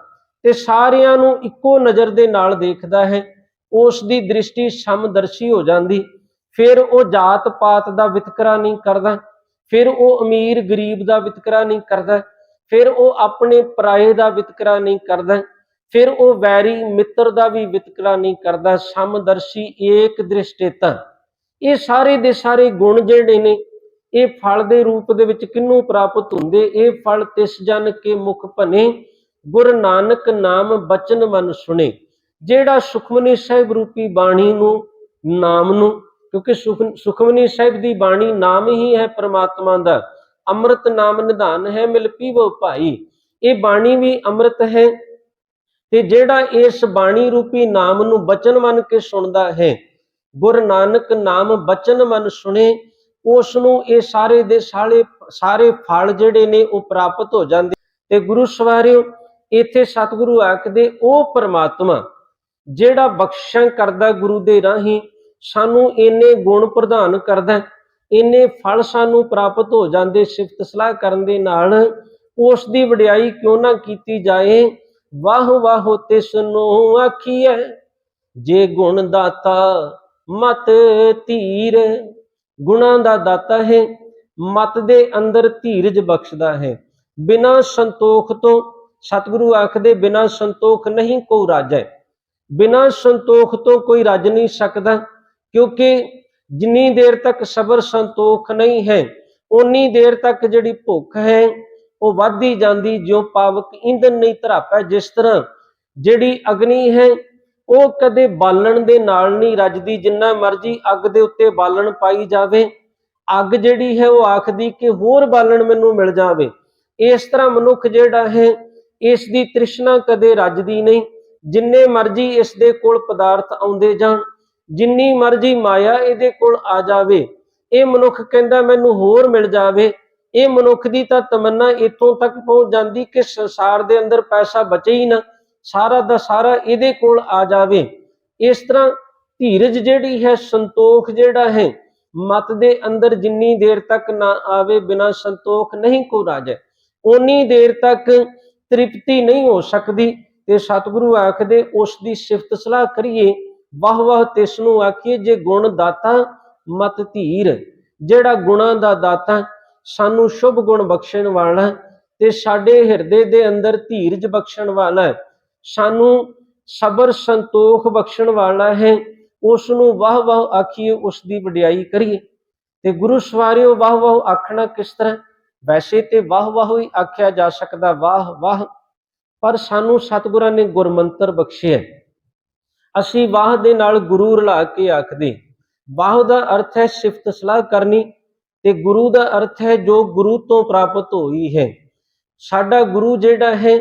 ਤੇ ਸਾਰਿਆਂ ਨੂੰ ਇੱਕੋ ਨਜ਼ਰ ਦੇ ਨਾਲ ਦੇਖਦਾ ਹੈ। ਉਸ ਦੀ ਦ੍ਰਿਸ਼ਟੀ ਸਮਦਰਸ਼ੀ ਹੋ ਜਾਂਦੀ। ਫਿਰ ਉਹ ਜਾਤ ਪਾਤ ਦਾ ਵਿਤਕਰਾ ਨਹੀਂ ਕਰਦਾ। ਫਿਰ ਉਹ ਅਮੀਰ ਗਰੀਬ ਦਾ ਵਿਤਕਰਾ ਨਹੀਂ ਕਰਦਾ। ਫਿਰ ਉਹ ਆਪਣੇ ਪਰਾਏ ਦਾ ਵਿਤਕਰਾ ਨਹੀਂ ਕਰਦਾ। ਫਿਰ ਉਹ ਵੈਰੀ ਮਿੱਤਰ ਦਾ ਵੀ ਵਿਤਕਰਾ ਨਹੀਂ ਕਰਦਾ। ਸਮਦਰਸ਼ੀ ਏਕ ਦ੍ਰਿਸ਼ਟੇਤਾ ਇਹ ਸਾਰੇ ਦੇ ਸਾਰੇ ਗੁਣ ਜਿਹੜੇ ਨੇ, ਇਹ ਫਲ ਦੇ ਰੂਪ ਦੇ ਵਿੱਚ ਕਿਹਨੂੰ ਪ੍ਰਾਪਤ ਹੁੰਦੇ? ਇਹ ਫਲ ਤਿਸ ਜਨ ਕੇ ਮੁਖ ਭਨੇ। ਗੁਰ ਨਾਨਕ ਨਾਮ ਬਚਨ ਮਨ ਸੁਣੇ। ਜਿਹੜਾ ਸੁਖਮਨੀ ਸਾਹਿਬ ਰੂਪੀ ਬਾਣੀ ਨੂੰ, ਨਾਮ ਨੂੰ, ਕਿਉਂਕਿ ਸੁਖ- ਸੁਖਮਨੀ ਸਾਹਿਬ ਦੀ ਬਾਣੀ ਨਾਮ ਹੀ ਹੈ ਪ੍ਰਮਾਤਮਾ ਦਾ। ਅੰਮ੍ਰਿਤ ਨਾਮ ਨਿਧਾਨ ਹੈ, ਮਿਲ ਪੀਵੋ ਭਾਈ। ਇਹ ਬਾਣੀ ਵੀ ਅੰਮ੍ਰਿਤ ਹੈ ਤੇ ਜਿਹੜਾ ਇਸ ਬਾਣੀ ਰੂਪੀ ਨਾਮ ਨੂੰ ਬਚਨ ਮੰਨ ਕੇ ਸੁਣਦਾ ਹੈ, ਗੁਰ ਨਾਨਕ ਨਾਮ ਬਚਨ ਮਨ ਸੁਣੇ, ਉਸ ਨੂੰ ਇਹ ਸਾਰੇ ਦੇ ਸਾਰੇ ਸਾਰੇ ਫਲ ਜਿਹੜੇ ਨੇ ਉਹ ਪ੍ਰਾਪਤ ਹੋ ਜਾਂਦੇ। ਤੇ ਗੁਰੂ ਸਵਾਰਿਓ, ਇੱਥੇ ਸਤਿਗੁਰੂ ਆਖਦੇ, ਉਹ ਪਰਮਾਤਮਾ ਜਿਹੜਾ ਬਖਸ਼ਿਸ਼ ਕਰਦਾ ਗੁਰੂ ਦੇ ਰਾਹੀਂ, ਸਾਨੂੰ ਇੰਨੇ ਗੁਣ ਪ੍ਰਦਾਨ ਕਰਦਾ ਇੰਨੇ ਫਲ ਸਾਨੂੰ ਪ੍ਰਾਪਤ ਹੋ ਜਾਂਦੇ, ਸਿਫਤ ਸਲਾਹ ਕਰਨ ਦੇ ਨਾਲ ਉਸ ਦੀ ਵਡਿਆਈ ਕਿਉਂ ਨਾ ਕੀਤੀ ਜਾਏ, ਵਾਹ ਵਾਹ ਤਿਸ ਨੂੰ ਆਖੀਐ, ਜੇ ਗੁਣ ਦਾਤਾ ਮਤ ਧੀਰ, ਗੁਣਾਂ ਦਾ ਦਾਤਾ ਹੈ, ਮਤ ਦੇ ਅੰਦਰ ਧੀਰਜ ਬਖਸ਼ਦਾ ਹੈ। ਬਿਨਾ ਸੰਤੋਖ ਤੋਂ, ਸਤਿਗੁਰੂ ਆਖਦੇ ਬਿਨਾ ਸੰਤੋਖ ਨਹੀਂ ਕੋ ਰਾਜੈ। ਬਿਨਾਂ ਸੰਤੋਖ ਤੋਂ ਕੋਈ ਰੱਜ ਨਹੀਂ ਸਕਦਾ, ਕਿਉਂਕਿ ਜਿੰਨੀ ਦੇਰ ਤੱਕ ਸਬਰ ਸੰਤੋਖ ਨਹੀਂ ਹੈ ਉਨੀ ਦੇਰ ਤੱਕ ਜਿਹੜੀ ਭੁੱਖ ਹੈ, ਉਹ ਵੱਧਦੀ ਜਾਂਦੀ, ਜਿਉ ਪਾਵਕ ਇੰਧਨ ਨਹੀਂ ਧਰਾਪੈ, ਜਿਸ ਤਰ੍ਹਾਂ ਜਿਹੜੀ ਅਗਨੀ ਹੈ, ਉਹ ਕਦੇ ਬਾਲਣ ਦੇ ਨਾਲ ਨਹੀਂ ਰੱਜਦੀ, ਜਿੰਨਾ ਮਰਜ਼ੀ ਅੱਗ ਦੇ ਉੱਤੇ ਬਾਲਣ ਪਾਈ ਜਾਵੇ, ਅੱਗ ਜਿਹੜੀ ਹੈ ਉਹ ਆਖਦੀ ਕਿ ਹੋਰ ਬਾਲਣ ਮੈਨੂੰ ਮਿਲ ਜਾਵੇ, ਇਸ ਤਰ੍ਹਾਂ ਮਨੁੱਖ ਜਿਹੜਾ ਹੈ, ਇਸ ਦੀ ਤ੍ਰਿਸ਼ਨਾ ਕਦੇ ਰੱਜਦੀ ਨਹੀਂ ਜਿੰਨੇ ਮਰਜ਼ੀ ਇਸ ਦੇ ਕੋਲ ਪਦਾਰਥ ਆਉਂਦੇ ਜਾਣ, ਜਿੰਨੀ ਮਰਜ਼ੀ ਮਾਇਆ ਇਹਦੇ ਕੋਲ ਆ ਜਾਵੇ, ਇਹ ਮਨੁੱਖ ਕਹਿੰਦਾ ਮੈਨੂੰ ਹੋਰ ਮਿਲ ਜਾਵੇ, ਇਹ ਮਨੁੱਖ ਦੀ ਤਾਂ ਤਮੰਨਾ ਇੱਥੋਂ ਤੱਕ ਪਹੁੰਚ ਜਾਂਦੀ ਕਿ ਸੰਸਾਰ ਦੇ ਅੰਦਰ ਪੈਸਾ ਬਚੇ ਹੀ ਨਾ, ਸਾਰਾ ਦਾ ਸਾਰਾ ਇਹਦੇ ਕੋਲ ਆ ਜਾਵੇ। ਇਸ ਤਰ੍ਹਾਂ ਧੀਰਜ ਜਿਹੜੀ ਹੈ, ਸੰਤੋਖ ਜਿਹੜਾ ਹੈ, ਮਤ ਦੇ ਅੰਦਰ ਜਿੰਨੀ ਦੇਰ ਤੱਕ ਨਾ ਆਵੇ ਬਿਨਾ ਸੰਤੋਖ ਨਹੀਂ ਕੋ ਰਾਜੈ ਓਨੀ ਦੇਰ ਤੱਕ ਤ੍ਰਿਪਤੀ ਨਹੀਂ ਹੋ ਸਕਦੀ। ਤੇ ਸਤਿਗੁਰੂ ਆਖਦੇ, ਉਸ ਦੀ ਸਿਫਤ ਸਲਾਹ ਕਰੀਏ। ਵਾਹ ਵਾਹ ਤਿਸ ਨੂੰ ਆਖੀਏ, ਜੇ ਗੁਣ ਦਾਤਾ, ਮਤ ਧੀਰ। ਜਿਹੜਾ ਗੁਣਾਂ ਦਾ ਦਾਤਾ, ਸਾਨੂੰ ਸ਼ੁਭ ਗੁਣ ਬਖਸ਼ਣ ਵਾਲਾ, ਤੇ ਸਾਡੇ ਹਿਰਦੇ ਦੇ ਅੰਦਰ ਧੀਰਜ ਬਖਸ਼ਣ ਵਾਲਾ ਸਾਨੂੰ ਸਬਰ ਸੰਤੋਖ ਬਖਸ਼ਣ ਵਾਲਾ ਹੈ। ਉਸ ਨੂੰ ਵਾਹ ਵਾਹ ਆਖੀਏ, ਉਸ ਦੀ ਵਡਿਆਈ ਕਰੀਏ। ਤੇ ਗੁਰੂ ਸਵਾਰਿਓ, ਵਾਹ ਵਾਹ ਆਖਣਾ ਕਿਸ ਤਰ੍ਹਾਂ? ਵੈਸੇ ਤੇ ਵਾਹ ਵਾਹ ਹੀ ਆਖਿਆ ਜਾ ਸਕਦਾ। ਵਾਹ ਵਾਹ ਪਰ ਸਾਨੂੰ ਸਤਿਗੁਰਾਂ ਨੇ ਗੁਰਮੰਤਰ ਬਖਸ਼ਿਆ ਅਸੀਂ ਵਾਹ ਦੇ ਨਾਲ ਗੁਰੂ ਰਲਾ ਕੇ ਆਖਦੇ ਵਾਹ ਦਾ ਅਰਥ ਹੈ ਸਿਫਤ ਸਲਾਹ ਕਰਨੀ ਤੇ ਗੁਰੂ ਦਾ ਅਰਥ ਹੈ ਜੋ ਗੁਰੂ ਤੋਂ ਪ੍ਰਾਪਤ ਹੋਈ ਹੈ। ਸਾਡਾ ਗੁਰੂ ਜਿਹੜਾ ਹੈ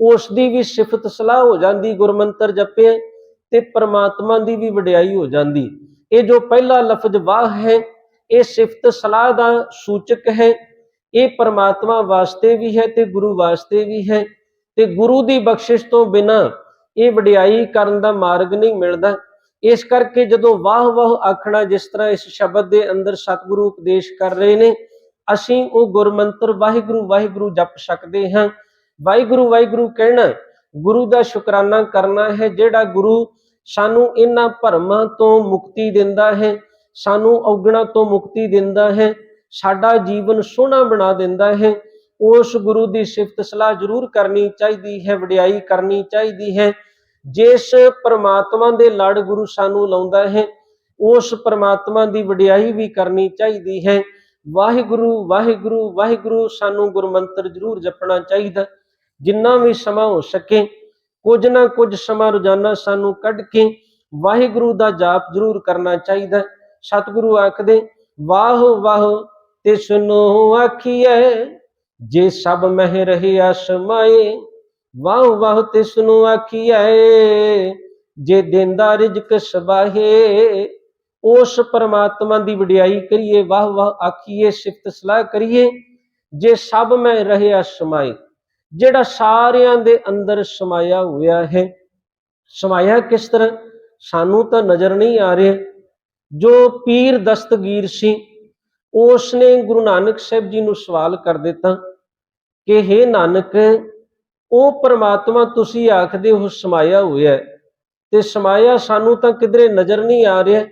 ਉਸ ਦੀ ਵੀ ਸਿਫਤ ਸਲਾਹ ਹੋ ਜਾਂਦੀ, ਗੁਰਮੰਤਰ ਜਪੇ ਤੇ ਪਰਮਾਤਮਾ ਦੀ ਵੀ ਵਡਿਆਈ ਹੋ ਜਾਂਦੀ। ਇਹ ਜੋ ਪਹਿਲਾ ਲਫ਼ਜ਼ ਵਾਹ ਹੈ, ਇਹ ਸਿਫਤ ਸਲਾਹ ਦਾ ਸੂਚਕ ਹੈ। ਇਹ ਪ੍ਰਮਾਤਮਾ ਵਾਸਤੇ ਵੀ ਹੈ ਤੇ ਗੁਰੂ ਵਾਸਤੇ ਵੀ ਹੈ। ਤੇ ਗੁਰੂ ਦੀ ਬਖਸ਼ਿਸ਼ ਤੋਂ ਬਿਨਾ ਇਹ ਵਡਿਆਈ ਕਰਨ ਦਾ ਮਾਰਗ ਨਹੀਂ ਮਿਲਦਾ। ਇਸ ਕਰਕੇ ਜਦੋਂ ਵਾਹ ਵਾਹ ਆਖਣਾ ਜਿਸ ਤਰ੍ਹਾਂ ਇਸ ਸ਼ਬਦ ਦੇ ਅੰਦਰ ਸਤਿਗੁਰੂ ਉਪਦੇਸ਼ ਕਰ ਰਹੇ ਨੇ, ਅਸੀਂ ਉਹ ਗੁਰਮੰਤਰ ਵਾਹਿਗੁਰੂ ਵਾਹਿਗੁਰੂ ਜਪ ਸਕਦੇ ਹਾਂ। ਵਾਹਿਗੁਰੂ ਵਾਹਿਗੁਰੂ ਕਹਿਣਾ, ਗੁਰੂ ਦਾ ਸ਼ੁਕਰਾਨਾ ਕਰਨਾ ਹੈ ਜਿਹੜਾ ਗੁਰੂ ਸਾਨੂੰ ਇਹਨਾਂ ਭਰਮਾਂ ਤੋਂ ਮੁਕਤੀ ਦਿੰਦਾ ਹੈ, ਸਾਨੂੰ ਔਗਣਾ ਤੋਂ ਮੁਕਤੀ ਦਿੰਦਾ ਹੈ, ਸਾਡਾ ਜੀਵਨ ਸੋਹਣਾ ਬਣਾ ਦਿੰਦਾ ਹੈ। ਉਸ ਗੁਰੂ ਦੀ ਸਿਫਤ ਸਲਾਹ ਜ਼ਰੂਰ ਕਰਨੀ ਚਾਹੀਦੀ ਹੈ, ਵਡਿਆਈ ਕਰਨੀ ਚਾਹੀਦੀ ਹੈ। ਜਿਸ ਪਰਮਾਤਮਾ ਦੇ ਲੜ ਗੁਰੂ ਸਾਨੂੰ ਲਾਉਂਦਾ ਹੈ, ਉਸ ਪਰਮਾਤਮਾ ਦੀ ਵਡਿਆਈ ਵੀ ਕਰਨੀ ਚਾਹੀਦੀ ਹੈ। ਵਾਹਿਗੁਰੂ ਵਾਹਿਗੁਰੂ ਵਾਹਿਗੁਰੂ ਸਾਨੂੰ ਗੁਰਮੰਤਰ ਜ਼ਰੂਰ ਜਪਣਾ ਚਾਹੀਦਾ। ਜਿੰਨਾ ਵੀ ਸਮਾਂ ਹੋ ਸਕੇ, ਕੁਝ ਨਾ ਕੁਝ ਸਮਾਂ ਰੋਜ਼ਾਨਾ ਸਾਨੂੰ ਕੱਢ ਕੇ ਵਾਹਿਗੁਰੂ ਦਾ ਜਾਪ ਜ਼ਰੂਰ ਕਰਨਾ ਚਾਹੀਦਾ। ਸਤਿਗੁਰੂ ਆਖਦੇ, ਵਾਹ ਵਾਹ ਤੇ ਸੁਨੋ ਆਖੀਐ ਜੇ ਸਭ ਮਹਿ ਰਹਿਆ ਸਮਾਏ ਵਾਹ ਵਾਹ ਤਿਸ ਨੂੰ ਆਖੀਐ, ਜੇ ਦਿੰਦਾ ਰਿਜਕ ਸਬਾਹੇ ਉਸ ਪਰਮਾਤਮਾ ਦੀ ਵਡਿਆਈ ਕਰੀਏ, ਵਾਹ ਵਾਹ ਆਖੀਏ, ਸਿਫਤ ਸਲਾਹ ਕਰੀਏ, ਜੇ ਸਭ ਮੈਂ ਰਹਿਆ ਸਮਾਏ ਜਿਹੜਾ ਸਾਰਿਆਂ ਦੇ ਅੰਦਰ ਸਮਾਇਆ ਹੋਇਆ ਹੈ। ਸਮਾਇਆ ਕਿਸ ਤਰ੍ਹਾਂ? ਸਾਨੂੰ ਤਾਂ ਨਜ਼ਰ ਨਹੀਂ ਆ ਰਿਹਾ। ਜੋ ਪੀਰ ਦਸਤਗੀਰ ਸੀ ਉਸ ਨੇ ਗੁਰੂ ਨਾਨਕ ਸਾਹਿਬ ਜੀ ਨੂੰ ਸਵਾਲ ਕਰ ਦਿੱਤਾ ਕਿ हे ਨਾਨਕ, ਉਹ ਪਰਮਾਤਮਾ ਤੁਸੀਂ ਆਖਦੇ ਹੋ ਸਮਾਇਆ ਹੋਇਆ ਤੇ ਸਮਾਇਆ ਸਾਨੂੰ ਤਾਂ ਕਿਧਰੇ ਨਜ਼ਰ ਨਹੀਂ ਆ ਰਿਹਾ।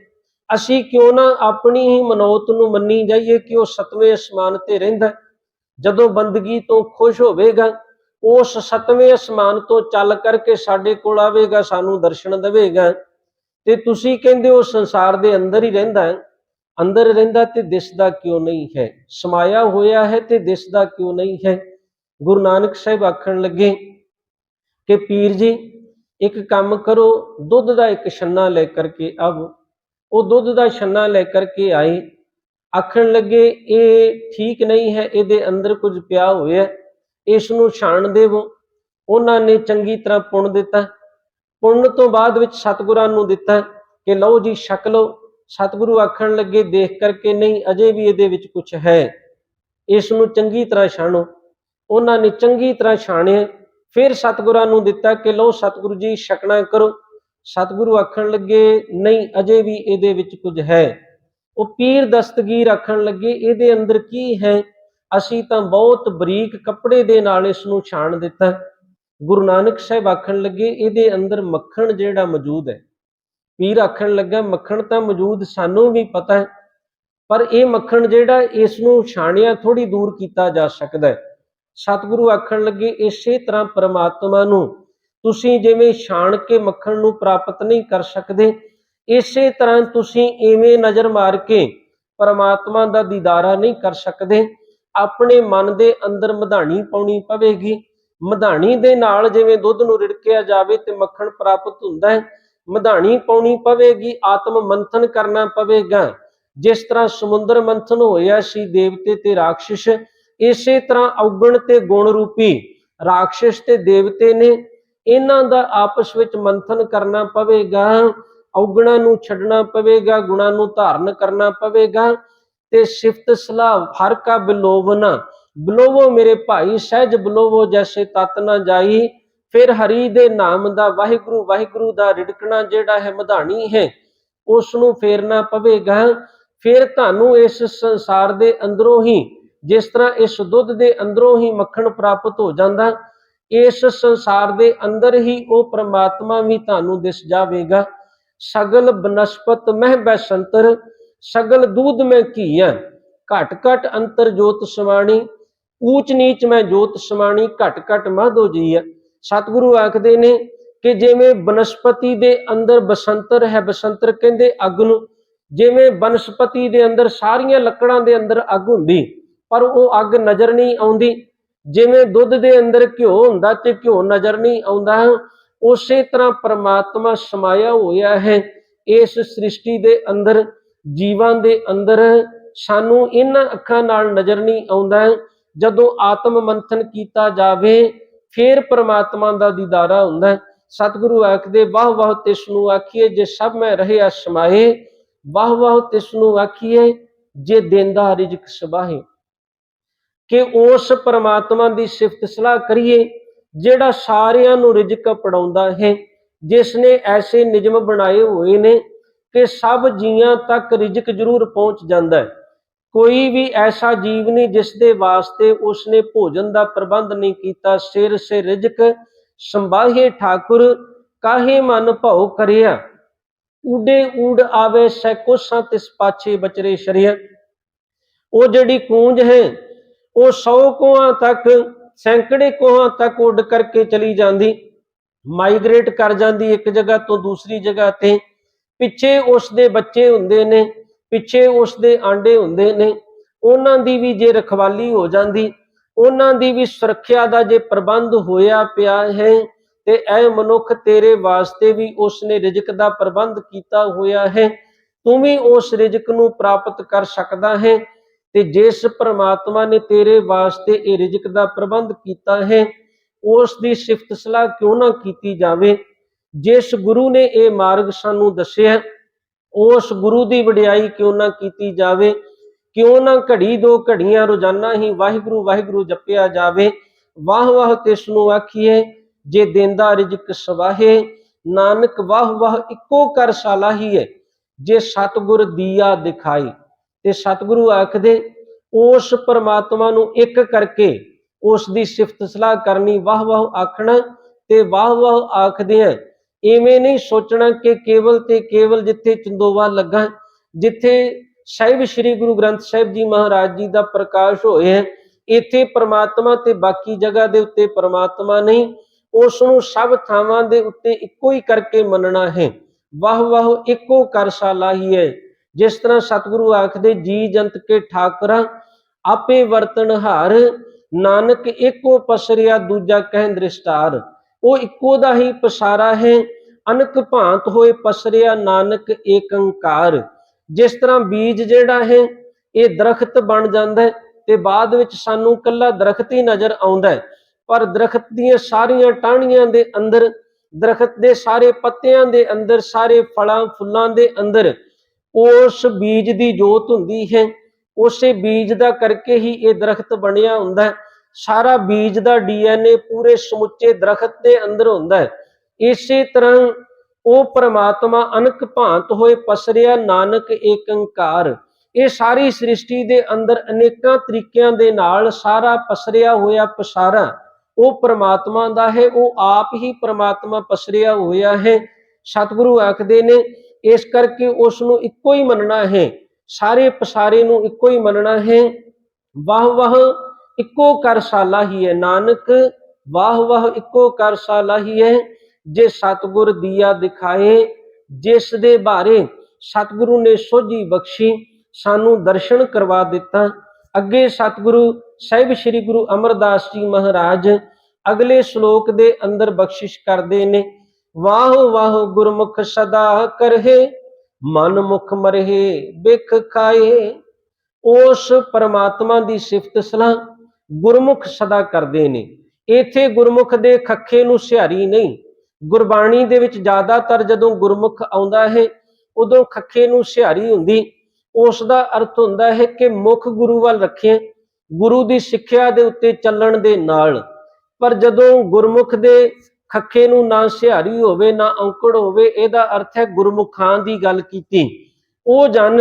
ਅਸੀਂ ਕਿਉਂ ਨਾ ਆਪਣੀ ਹੀ ਮਨੋਤ ਨੂੰ ਮੰਨੀ ਜਾਈਏ ਕਿ ਉਹ ਸਤਵੇਂ ਅਸਮਾਨ ਤੇ ਰਹਿੰਦਾ ਜਦੋਂ ਬੰਦਗੀ ਤੋਂ ਖੁਸ਼ ਹੋਵੇਗਾ, ਉਸ ਸਤਵੇਂ ਅਸਮਾਨ ਤੋਂ ਚੱਲ ਕਰਕੇ ਸਾਡੇ ਕੋਲ ਆਵੇਗਾ, ਸਾਨੂੰ ਦਰਸ਼ਨ ਦੇਵੇਗਾ। ਤੇ ਤੁਸੀਂ ਕਹਿੰਦੇ ਹੋ ਸੰਸਾਰ ਦੇ ਅੰਦਰ ਹੀ ਰਹਿੰਦਾ ਹੈ। ਅੰਦਰ ਰਹਿੰਦਾ ਤੇ ਦਿਸਦਾ ਕਿਉਂ ਨਹੀਂ ਹੈ? ਸਮਾਇਆ ਹੋਇਆ ਹੈ ਤੇ ਦਿਸਦਾ ਕਿਉਂ ਨਹੀਂ ਹੈ? ਗੁਰੂ ਨਾਨਕ ਸਾਹਿਬ ਆਖਣ ਲੱਗੇ ਕਿ ਪੀਰ ਜੀ ਇੱਕ ਕੰਮ ਕਰੋ ਦੁੱਧ ਦਾ ਇੱਕ ਛੰਨਾ ਲੈ ਕਰਕੇ ਆਵੋ। ਉਹ ਦੁੱਧ ਦਾ ਛੰਨਾ ਲੈ ਕਰਕੇ ਆਏ। ਆਖਣ ਲੱਗੇ ਇਹ ਠੀਕ ਨਹੀਂ ਹੈ ਇਹਦੇ ਅੰਦਰ ਕੁਝ ਪਿਆ ਹੋਇਆ ਹੈ, ਇਸ ਨੂੰ ਛਾਣ ਦੇਵੋ। ਉਹਨਾਂ ਨੇ ਚੰਗੀ ਤਰ੍ਹਾਂ ਪੁਣ ਦਿੱਤਾ। ਪੁੰਨ ਤੋਂ ਬਾਅਦ ਵਿੱਚ ਸਤਿਗੁਰਾਂ ਨੂੰ ਦਿੱਤਾ ਕਿ ਲਓ ਜੀ ਛਕ ਲਓ। ਸਤਿਗੁਰੂ ਆਖਣ ਲੱਗੇ ਦੇਖ ਕਰਕੇ ਨਹੀਂ ਅਜੇ ਵੀ ਇਹਦੇ ਵਿੱਚ ਕੁਝ ਹੈ। ਇਸ ਨੂੰ ਚੰਗੀ ਤਰ੍ਹਾਂ ਛਾਣੋ। ਉਹਨਾਂ ਨੇ ਚੰਗੀ ਤਰ੍ਹਾਂ ਛਾਣਿਆ। ਫਿਰ ਸਤਿਗੁਰਾਂ ਨੂੰ ਦਿੱਤਾ ਕਿ ਲਓ ਸਤਿਗੁਰੂ ਜੀ, ਛਕਣਾ ਕਰੋ। ਸਤਿਗੁਰੂ ਆਖਣ ਲੱਗੇ, ਨਹੀਂ, ਅਜੇ ਵੀ ਇਹਦੇ ਵਿੱਚ ਕੁਝ ਹੈ। ਉਹ ਪੀਰ ਦਸਤਗੀਰ ਆਖਣ ਲੱਗੇ, ਇਹਦੇ ਅੰਦਰ ਕੀ ਹੈ? ਅਸੀਂ ਤਾਂ ਬਹੁਤ ਬਰੀਕ ਕੱਪੜੇ ਦੇ ਨਾਲ ਇਸ ਨੂੰ ਛਾਣ ਦਿੱਤਾ। ਗੁਰੂ ਨਾਨਕ ਸਾਹਿਬ ਆਖਣ ਲੱਗੇ, ਇਹਦੇ ਅੰਦਰ ਮੱਖਣ ਜਿਹੜਾ ਮੌਜੂਦ ਹੈ। ਪੀਰ ਆਖਣ ਲੱਗਾ, ਮੱਖਣ ਤਾਂ ਮੌਜੂਦ ਸਾਨੂੰ ਵੀ ਪਤਾ ਹੈ, ਪਰ ਇਹ ਮੱਖਣ ਜਿਹੜਾ ਇਸ ਨੂੰ ਛਾਣਿਆ ਥੋੜੀ ਦੂਰ ਕੀਤਾ ਜਾ ਸਕਦਾ ਹੈ। ਸਤਿਗੁਰੂ ਆਖਣ ਲੱਗੇ, ਇਸੇ ਤਰ੍ਹਾਂ ਪ੍ਰਮਾਤਮਾ ਨੂੰ, ਤੁਸੀਂ ਜਿਵੇਂ ਛਾਣ ਕੇ ਮੱਖਣ ਨੂੰ ਪ੍ਰਾਪਤ ਨਹੀਂ ਕਰ ਸਕਦੇ, ਇਸੇ ਤਰ੍ਹਾਂ ਤੁਸੀਂ ਐਵੇਂ ਨਜ਼ਰ ਮਾਰ ਕੇ ਪਰਮਾਤਮਾ ਦਾ ਦੀਦਾਰਾ ਨਹੀਂ ਕਰ ਸਕਦੇ, ਆਪਣੇ ਮਨ ਦੇ ਅੰਦਰ ਮਧਾਣੀ ਪਾਉਣੀ ਪਵੇਗੀ। ਮਧਾਣੀ ਦੇ ਨਾਲ ਜਿਵੇਂ ਦੁੱਧ ਨੂੰ ਰਿੜਕਿਆ ਜਾਵੇ ਤੇ ਮੱਖਣ ਪ੍ਰਾਪਤ ਹੁੰਦਾ ਹੈ, ਮਧਾਣੀ ਪਾਉਣੀ ਪਵੇਗੀ, ਆਤਮ ਮੰਥਨ ਕਰਨਾ ਪਵੇਗਾ। ਜਿਸ ਤਰ੍ਹਾਂ ਸਮੁੰਦਰ ਮੰਥਨ ਹੋਇਆ ਸੀ, ਦੇਵਤੇ ਤੇ ਰਾਖਸ਼ ਇਸੇ ਤਰ੍ਹਾਂ ਔਗਣ ਤੇ ਗੁਣ ਰੂਪੀ ਰਾਖਸ਼ ਤੇ ਦੇਵਤੇ ਨੇ, ਇਹਨਾਂ ਦਾ ਆਪਸ ਵਿੱਚ ਮੰਥਨ ਕਰਨਾ ਪਵੇਗਾ, ਔਗਣਾਂ ਨੂੰ ਛੱਡਣਾ ਪਵੇਗਾ, ਗੁਣਾਂ ਨੂੰ ਧਾਰਨ ਕਰਨਾ ਪਵੇਗਾ ਤੇ ਸਿਫਤ ਸਲਾਹ ਹਰ ਕਾ ਬਿਲੋਵਨਾ ਬਿਲੋਵੋ ਮੇਰੇ ਭਾਈ, ਸਹਿਜ ਬਿਲੋਵੋ ਜੈਸੇ ਤਤ ਨਾ ਜਾਈ, ਫਿਰ ਹਰੀ ਦੇ ਨਾਮ ਦਾ ਵਾਹਿਗੁਰੂ ਵਾਹਿਗੁਰੂ ਦਾ ਰਿੜਕਣਾ ਜਿਹੜਾ ਹੈ ਮਧਾਣੀ ਹੈ ਉਸ ਨੂੰ ਫੇਰਨਾ ਪਵੇਗਾ, ਫਿਰ ਤੁਹਾਨੂੰ ਇਸ ਸੰਸਾਰ ਦੇ ਅੰਦਰੋਂ ਹੀ ਜਿਸ ਤਰ੍ਹਾਂ ਇਸ ਦੁੱਧ ਦੇ ਅੰਦਰੋਂ ਹੀ ਮੱਖਣ ਪ੍ਰਾਪਤ ਹੋ ਜਾਂਦਾ, ਇਸ ਸੰਸਾਰ ਦੇ ਅੰਦਰ ਹੀ ਉਹ ਪ੍ਰਮਾਤਮਾ ਵੀ ਤੁਹਾਨੂੰ ਦਿਸ ਜਾਵੇਗਾ। ਸਗਲ ਬਨਸਪਤ ਮਹਿ ਬੈਸੰਤਰ, ਸਗਲ ਦੂਧ ਮੈਂ ਘੀਆ। ਘਟ ਘਟ ਅੰਤਰ ਜੋਤ ਸਮਾਣੀ, ਊਚ ਨੀਚ ਮੈਂ ਜੋਤ ਸਮਾਣੀ, ਘਟ ਘਟ ਮਾਧੋ ਜੀਆ ਸਤਿਗੁਰੂ ਆਖਦੇ ਨੇ ਕਿ ਜਿਵੇਂ ਬਨਸਪਤੀ ਦੇ ਅੰਦਰ ਬਸੰਤਰ ਹੈ ਬਸੰਤਰ ਕਹਿੰਦੇ ਅੱਗ ਨੂੰ, ਜਿਵੇਂ ਬਨਸਪਤੀ ਦੇ ਅੰਦਰ ਸਾਰੀਆਂ ਲੱਕੜਾਂ ਦੇ ਅੰਦਰ ਅੱਗ ਹੁੰਦੀ ਪਰ ਉਹ ਅੱਗ ਨਜ਼ਰ ਨਹੀਂ ਆਉਂਦੀ। ਜਿਵੇਂ ਦੁੱਧ ਦੇ ਅੰਦਰ ਘਿਓ ਹੁੰਦਾ ਤੇ ਘਿਓ ਨਜ਼ਰ ਨਹੀਂ ਆਉਂਦਾ, ਉਸੇ ਤਰ੍ਹਾਂ ਪ੍ਰਮਾਤਮਾ ਸਮਾਇਆ ਹੋਇਆ ਹੈ। ਇਸ ਸ੍ਰਿਸ਼ਟੀ ਦੇ ਅੰਦਰ, ਜੀਵਾਂ ਦੇ ਅੰਦਰ ਸਾਨੂੰ ਇਹਨਾਂ ਅੱਖਾਂ ਨਾਲ ਨਜ਼ਰ ਨਹੀਂ ਆਉਂਦਾ। ਜਦੋਂ ਆਤਮ ਮੰਥਨ ਕੀਤਾ ਜਾਵੇ, ਫਿਰ ਪ੍ਰਮਾਤਮਾ ਦਾ ਦੀਦਾਰਾ ਹੁੰਦਾ। ਸਤਿਗੁਰੂ ਆਖਦੇ, ਵਾਹ ਵਾਹ ਤਿਸ ਨੂੰ ਆਖੀਏ ਜੇ ਸਭ ਮੈਂ ਰਹਿਆ ਸਮਾਏ। ਵਾਹ ਵਾਹ ਤਿਸ ਨੂੰ ਆਖੀਏ ਜੇ ਦੇਂਦਾ ਰਿਜਕ ਸਬਾਹੇ। ਕਿ ਉਸ ਪਰਮਾਤਮਾ ਦੀ ਸਿਫਤ ਸਲਾਹ ਕਰੀਏ, ਜਿਹੜਾ ਸਾਰਿਆਂ ਨੂੰ ਰਿਜਕ ਪੜਾਉਂਦਾ ਹੈ, ਜਿਸ ਨੇ ਐਸੇ ਨਿਯਮ ਬਣਾਏ ਹੋਏ ਨੇ ਕਿ ਸਭ ਜੀਆਂ ਤੱਕ ਰਿਜਕ ਜ਼ਰੂਰ ਪਹੁੰਚ ਜਾਂਦਾ ਹੈ। ਕੋਈ ਵੀ ਐਸਾ ਜੀਵ ਨਹੀਂ ਜਿਸ ਦੇ ਵਾਸਤੇ ਉਸਨੇ ਭੋਜਨ ਦਾ ਪ੍ਰਬੰਧ ਨਹੀਂ ਕੀਤਾ, ਸਿਰ ਸੇ ਰਿਜਕ ਸੰਭਾਹੇ ਠਾਕੁਰ ਕਾਹੇ ਮਨ ਭਉ ਕਰਿਆ? ਉਡੇ ਊੜ ਆਵੇ ਸੈ ਕੋਸਾਂ ਤਿਸ ਪਾਛੇ ਬਚਰੇ ਸ਼ਰੀਆ। ਉਹ ਜਿਹੜੀ ਕੂੰਜ ਹੈ ਉਹ ਸੌ ਕੋਹਾਂ ਤੱਕ, ਸੈਂਕੜੇ ਕੋਹਾਂ ਤੱਕ ਉੱਡ ਕਰਕੇ ਚਲੀ ਜਾਂਦੀ। ਮਾਈਗ੍ਰੇਟ ਕਰ ਜਾਂਦੀ ਇੱਕ ਜਗ੍ਹਾ ਤੋਂ ਦੂਸਰੀ ਜਗ੍ਹਾ ਤੇ। ਪਿੱਛੇ ਉਸ ਦੇ ਬੱਚੇ ਹੁੰਦੇ ਨੇ, ਪਿੱਛੇ ਉਸ ਦੇ ਆਂਡੇ ਹੁੰਦੇ ਨੇ। ਉਹਨਾਂ ਦੀ ਵੀ ਜੇ ਰਖਵਾਲੀ ਹੋ ਜਾਂਦੀ, ਉਹਨਾਂ ਦੀ ਵੀ ਸੁਰੱਖਿਆ ਦਾ ਜੇ ਪ੍ਰਬੰਧ ਹੋਇਆ ਪਿਆ ਹੈ, ਤੇ ਇਹ ਮਨੁੱਖ ਤੇਰੇ ਵਾਸਤੇ ਵੀ ਉਸ ਨੇ ਰਿਜ਼ਕ ਦਾ ਪ੍ਰਬੰਧ ਕੀਤਾ ਹੋਇਆ ਹੈ। ਤੂੰ ਵੀ ਉਸ ਰਿਜ਼ਕ ਨੂੰ ਪ੍ਰਾਪਤ ਕਰ ਸਕਦਾ ਹੈ। ਤੇ ਜਿਸ ਪ੍ਰਮਾਤਮਾ ਨੇ ਤੇਰੇ ਵਾਸਤੇ ਇਹ ਰਿਜ਼ਕ ਦਾ ਪ੍ਰਬੰਧ ਕੀਤਾ ਹੈ, ਉਸ ਦੀ ਸਿਫਤ ਸਲਾਹ ਕਿਉਂ ਨਾ ਕੀਤੀ ਜਾਵੇ? ਜਿਸ ਗੁਰੂ ਨੇ ਇਹ ਮਾਰਗ ਸਾਨੂੰ ਦੱਸਿਆ, ਉਸ ਗੁਰੂ ਦੀ ਵਡਿਆਈ ਕਿਉਂ ਨਾ ਕੀਤੀ ਜਾਵੇ? ਕਿਉਂ ਨਾ ਘੜੀ ਦੋ ਘੜੀਆਂ ਰੋਜ਼ਾਨਾ ਹੀ ਵਾਹਿਗੁਰੂ ਵਾਹਿਗੁਰੂ ਜਪਿਆ ਜਾਵੇ? ਵਾਹ ਵਾਹ ਤਿਸ ਨੂੰ ਆਖੀਏ ਜੇ ਦੇਂਦਾ ਰਿਜ਼ਕ ਸਵਾਹੇ, ਨਾਨਕ ਵਾਹ ਵਾਹ ਇੱਕੋ ਕਰ ਸਾਲਾਹੀ ਹੈ, ਜੇ ਸਤਗੁਰ ਦੀਆ ਦਿਖਾਈ ਤੇ ਸਤਿਗੁਰੂ ਆਖਦੇ, ਉਸ ਪਰਮਾਤਮਾ ਨੂੰ ਇੱਕ ਕਰਕੇ ਉਸ ਦੀ ਸਿਫਤ ਸਲਾਹ ਕਰਨੀ ਵਾਹ ਵਾਹ ਆਖਣਾ ਤੇ ਵਾਹ ਵਾਹ ਆਖਦੇ ਆ। ਐਵੇਂ ਨਹੀਂ ਸੋਚਣਾ ਕਿ ਕੇਵਲ ਤੇ ਕੇਵਲ ਜਿੱਥੇ ਚੰਦੋਵਾ ਲੱਗਾ, ਜਿੱਥੇ ਸਾਹਿਬ ਸ੍ਰੀ ਗੁਰੂ ਗ੍ਰੰਥ ਸਾਹਿਬ ਜੀ ਮਹਾਰਾਜ ਜੀ ਦਾ ਪ੍ਰਕਾਸ਼ ਹੋਇਆ, ਇੱਥੇ ਪ੍ਰਮਾਤਮਾ ਤੇ ਬਾਕੀ ਜਗ੍ਹਾ ਦੇ ਉੱਤੇ ਪ੍ਰਮਾਤਮਾ ਨਹੀਂ, ਉਸ ਨੂੰ ਸਭ ਥਾਵਾਂ ਦੇ ਉੱਤੇ ਇੱਕੋ ਹੀ ਕਰਕੇ ਮੰਨਣਾ ਹੈ। ਵਾਹ ਵਾਹ ਇੱਕੋ ਕਰ ਸਾਲਾਹੀ ਹੈ। ਜਿਸ ਤਰ੍ਹਾਂ ਸਤਿਗੁਰੂ ਆਖਦੇ, ਜੀ ਜੰਤ ਕੇ ਠਾਕਰਾ, ਆਪੇ ਵਰਤਨ ਹਾਰ, ਨਾਨਕ ਇੱਕੋ ਪਸਰਿਆ ਦੂਜਾ ਕਹਿ ਦ੍ਰਿਸ਼ਟਾਰ। ਉਹ ਇੱਕੋ ਦਾ ਹੀ ਪਸਾਰਾ ਹੈ, ਅਨਕ ਭਾਂਤ ਹੋਏ ਪਸਰਿਆ ਨਾਨਕ ਏਕੰਕਾਰ। ਜਿਸ ਤਰ੍ਹਾਂ ਬੀਜ ਜਿਹੜਾ ਹੈ, ਇਹ ਦਰਖਤ ਬਣ ਜਾਂਦਾ ਹੈ ਤੇ ਬਾਅਦ ਵਿੱਚ ਸਾਨੂੰ ਕੱਲਾ ਦਰਖਤ ਹੀ ਨਜ਼ਰ ਆਉਂਦਾ ਹੈ। ਪਰ ਦਰਖਤ ਦੀਆਂ ਸਾਰੀਆਂ ਟਾਹਣੀਆਂ ਦੇ ਅੰਦਰ, ਦਰਖਤ ਦੇ ਸਾਰੇ ਪੱਤਿਆਂ ਦੇ ਅੰਦਰ, ਸਾਰੇ ਫਲਾਂ, ਫੁੱਲਾਂ ਦੇ ਅੰਦਰ ਉਸ ਬੀਜ ਦੀ ਜੋਤ ਹੁੰਦੀ ਹੈ, ਉਸੇ ਬੀਜ ਦਾ ਕਰਕੇ ਹੀ ਇਹ ਦਰਖਤ ਬਣਿਆ ਹੁੰਦਾ ਹੈ। ਸਾਰਾ ਬੀਜ ਦਾ ਡੀਐਨਏ ਪੂਰੇ ਸਮੁੱਚੇ ਦਰਖਤ ਦੇ ਅੰਦਰ ਹੁੰਦਾ ਹੈ। ਇਸੇ ਤਰ੍ਹਾਂ ਉਹ ਪ੍ਰਮਾਤਮਾ ਅਨਕ ਭਾਂਤ ਹੋਏ ਪਸਰਿਆ ਨਾਨਕ ਏਕੰਕਾਰ। ਇਹ ਸਾਰੀ ਸ੍ਰਿਸ਼ਟੀ ਦੇ ਅੰਦਰ ਅਨੇਕਾਂ ਤਰੀਕਿਆਂ ਦੇ ਨਾਲ ਸਾਰਾ ਪਸਰਿਆ ਹੋਇਆ ਪਸਾਰਾ ਉਹ ਪ੍ਰਮਾਤਮਾ ਦਾ ਹੈ, ਉਹ ਆਪ ਹੀ ਪ੍ਰਮਾਤਮਾ ਪਸਰਿਆ ਹੋਇਆ ਹੈ। ਸਤਿਗੁਰੂ ਆਖਦੇ ਨੇ ਇਸ ਕਰਕੇ ਉਸ ਨੂੰ ਇੱਕੋ ਹੀ ਮੰਨਣਾ ਹੈ। ਸਾਰੇ ਪਸਾਰੇ ਨੂੰ ਇੱਕੋ ਹੀ ਮੰਨਣਾ ਹੈ। ਵਾਹ ਵਾਹ, ਇੱਕੋ ਕਰ ਸਾਲਾ ਹੀ ਹੈ ਨਾਨਕ। ਵਾਹ ਵਾਹ, ਇੱਕੋ ਕਰ ਸਾਲਾ ਹੀ ਹੈ। ਜੇ ਸਤਿਗੁਰ ਦੀਆ ਦਿਖਾਏ, ਜਿਸ ਦੇ ਬਾਰੇ ਸਤਿਗੁਰੂ ਨੇ ਸੋਝੀ ਬਖਸ਼ੀ, ਸਾਨੂੰ ਦਰਸ਼ਨ ਕਰਵਾ ਦਿੱਤਾ। ਅੱਗੇ ਸਤਿਗੁਰੂ ਸਾਹਿਬ ਸ੍ਰੀ ਗੁਰੂ ਅਮਰਦਾਸ ਜੀ ਮਹਾਰਾਜ ਅਗਲੇ ਸ਼ਲੋਕ ਦੇ ਅੰਦਰ ਬਖਸ਼ਿਸ਼ ਕਰਦੇ ਨੇ। ਵਾਹ ਵਾਹ ਗੁਰਮੁਖ ਸਦਾ ਕਰਹਿ, ਮਨ ਮੁਖ ਮਰਹਿ ਬਿਖ ਖਾਏ। ਉਸ ਪਰਮਾਤਮਾ ਦੀ ਸਿਫਤ ਸਲਾਹ ਗੁਰਮੁਖ ਸਦਾ ਕਰਦੇ ਨੇ। ਇਥੇ ਗੁਰਮੁਖ ਦੇ ਖੱਖੇ ਨੂੰ ਸਿਹਾਰੀ ਨਹੀਂ। ਗੁਰਬਾਣੀ ਦੇ ਵਿੱਚ ਜ਼ਿਆਦਾਤਰ ਜਦੋਂ ਗੁਰਮੁਖ ਆਉਂਦਾ ਹੈ, ਉਦੋਂ ਖੱਖੇ ਨੂੰ ਸਿਹਾਰੀ ਹੁੰਦੀ। ਉਸ ਦਾ ਅਰਥ ਹੁੰਦਾ ਹੈ ਕਿ ਮੁਖ ਗੁਰੂ ਵੱਲ ਰੱਖੇ, ਗੁਰੂ ਦੀ ਸਿੱਖਿਆ ਦੇ ਉੱਤੇ ਚੱਲਣ ਦੇ ਨਾਲ। ਪਰ ਜਦੋਂ ਗੁਰਮੁਖ ਦੇ ਖੱਖੇ ਨੂੰ ਨਾ ਸਿਹਾਰੀ ਹੋਵੇ, ਨਾ ਔਂਕੜ ਹੋਵੇ, ਇਹਦਾ ਅਰਥ ਹੈ ਗੁਰਮੁਖਾਂ ਦੀ ਗੱਲ ਕੀਤੀ। ਉਹ ਜਨ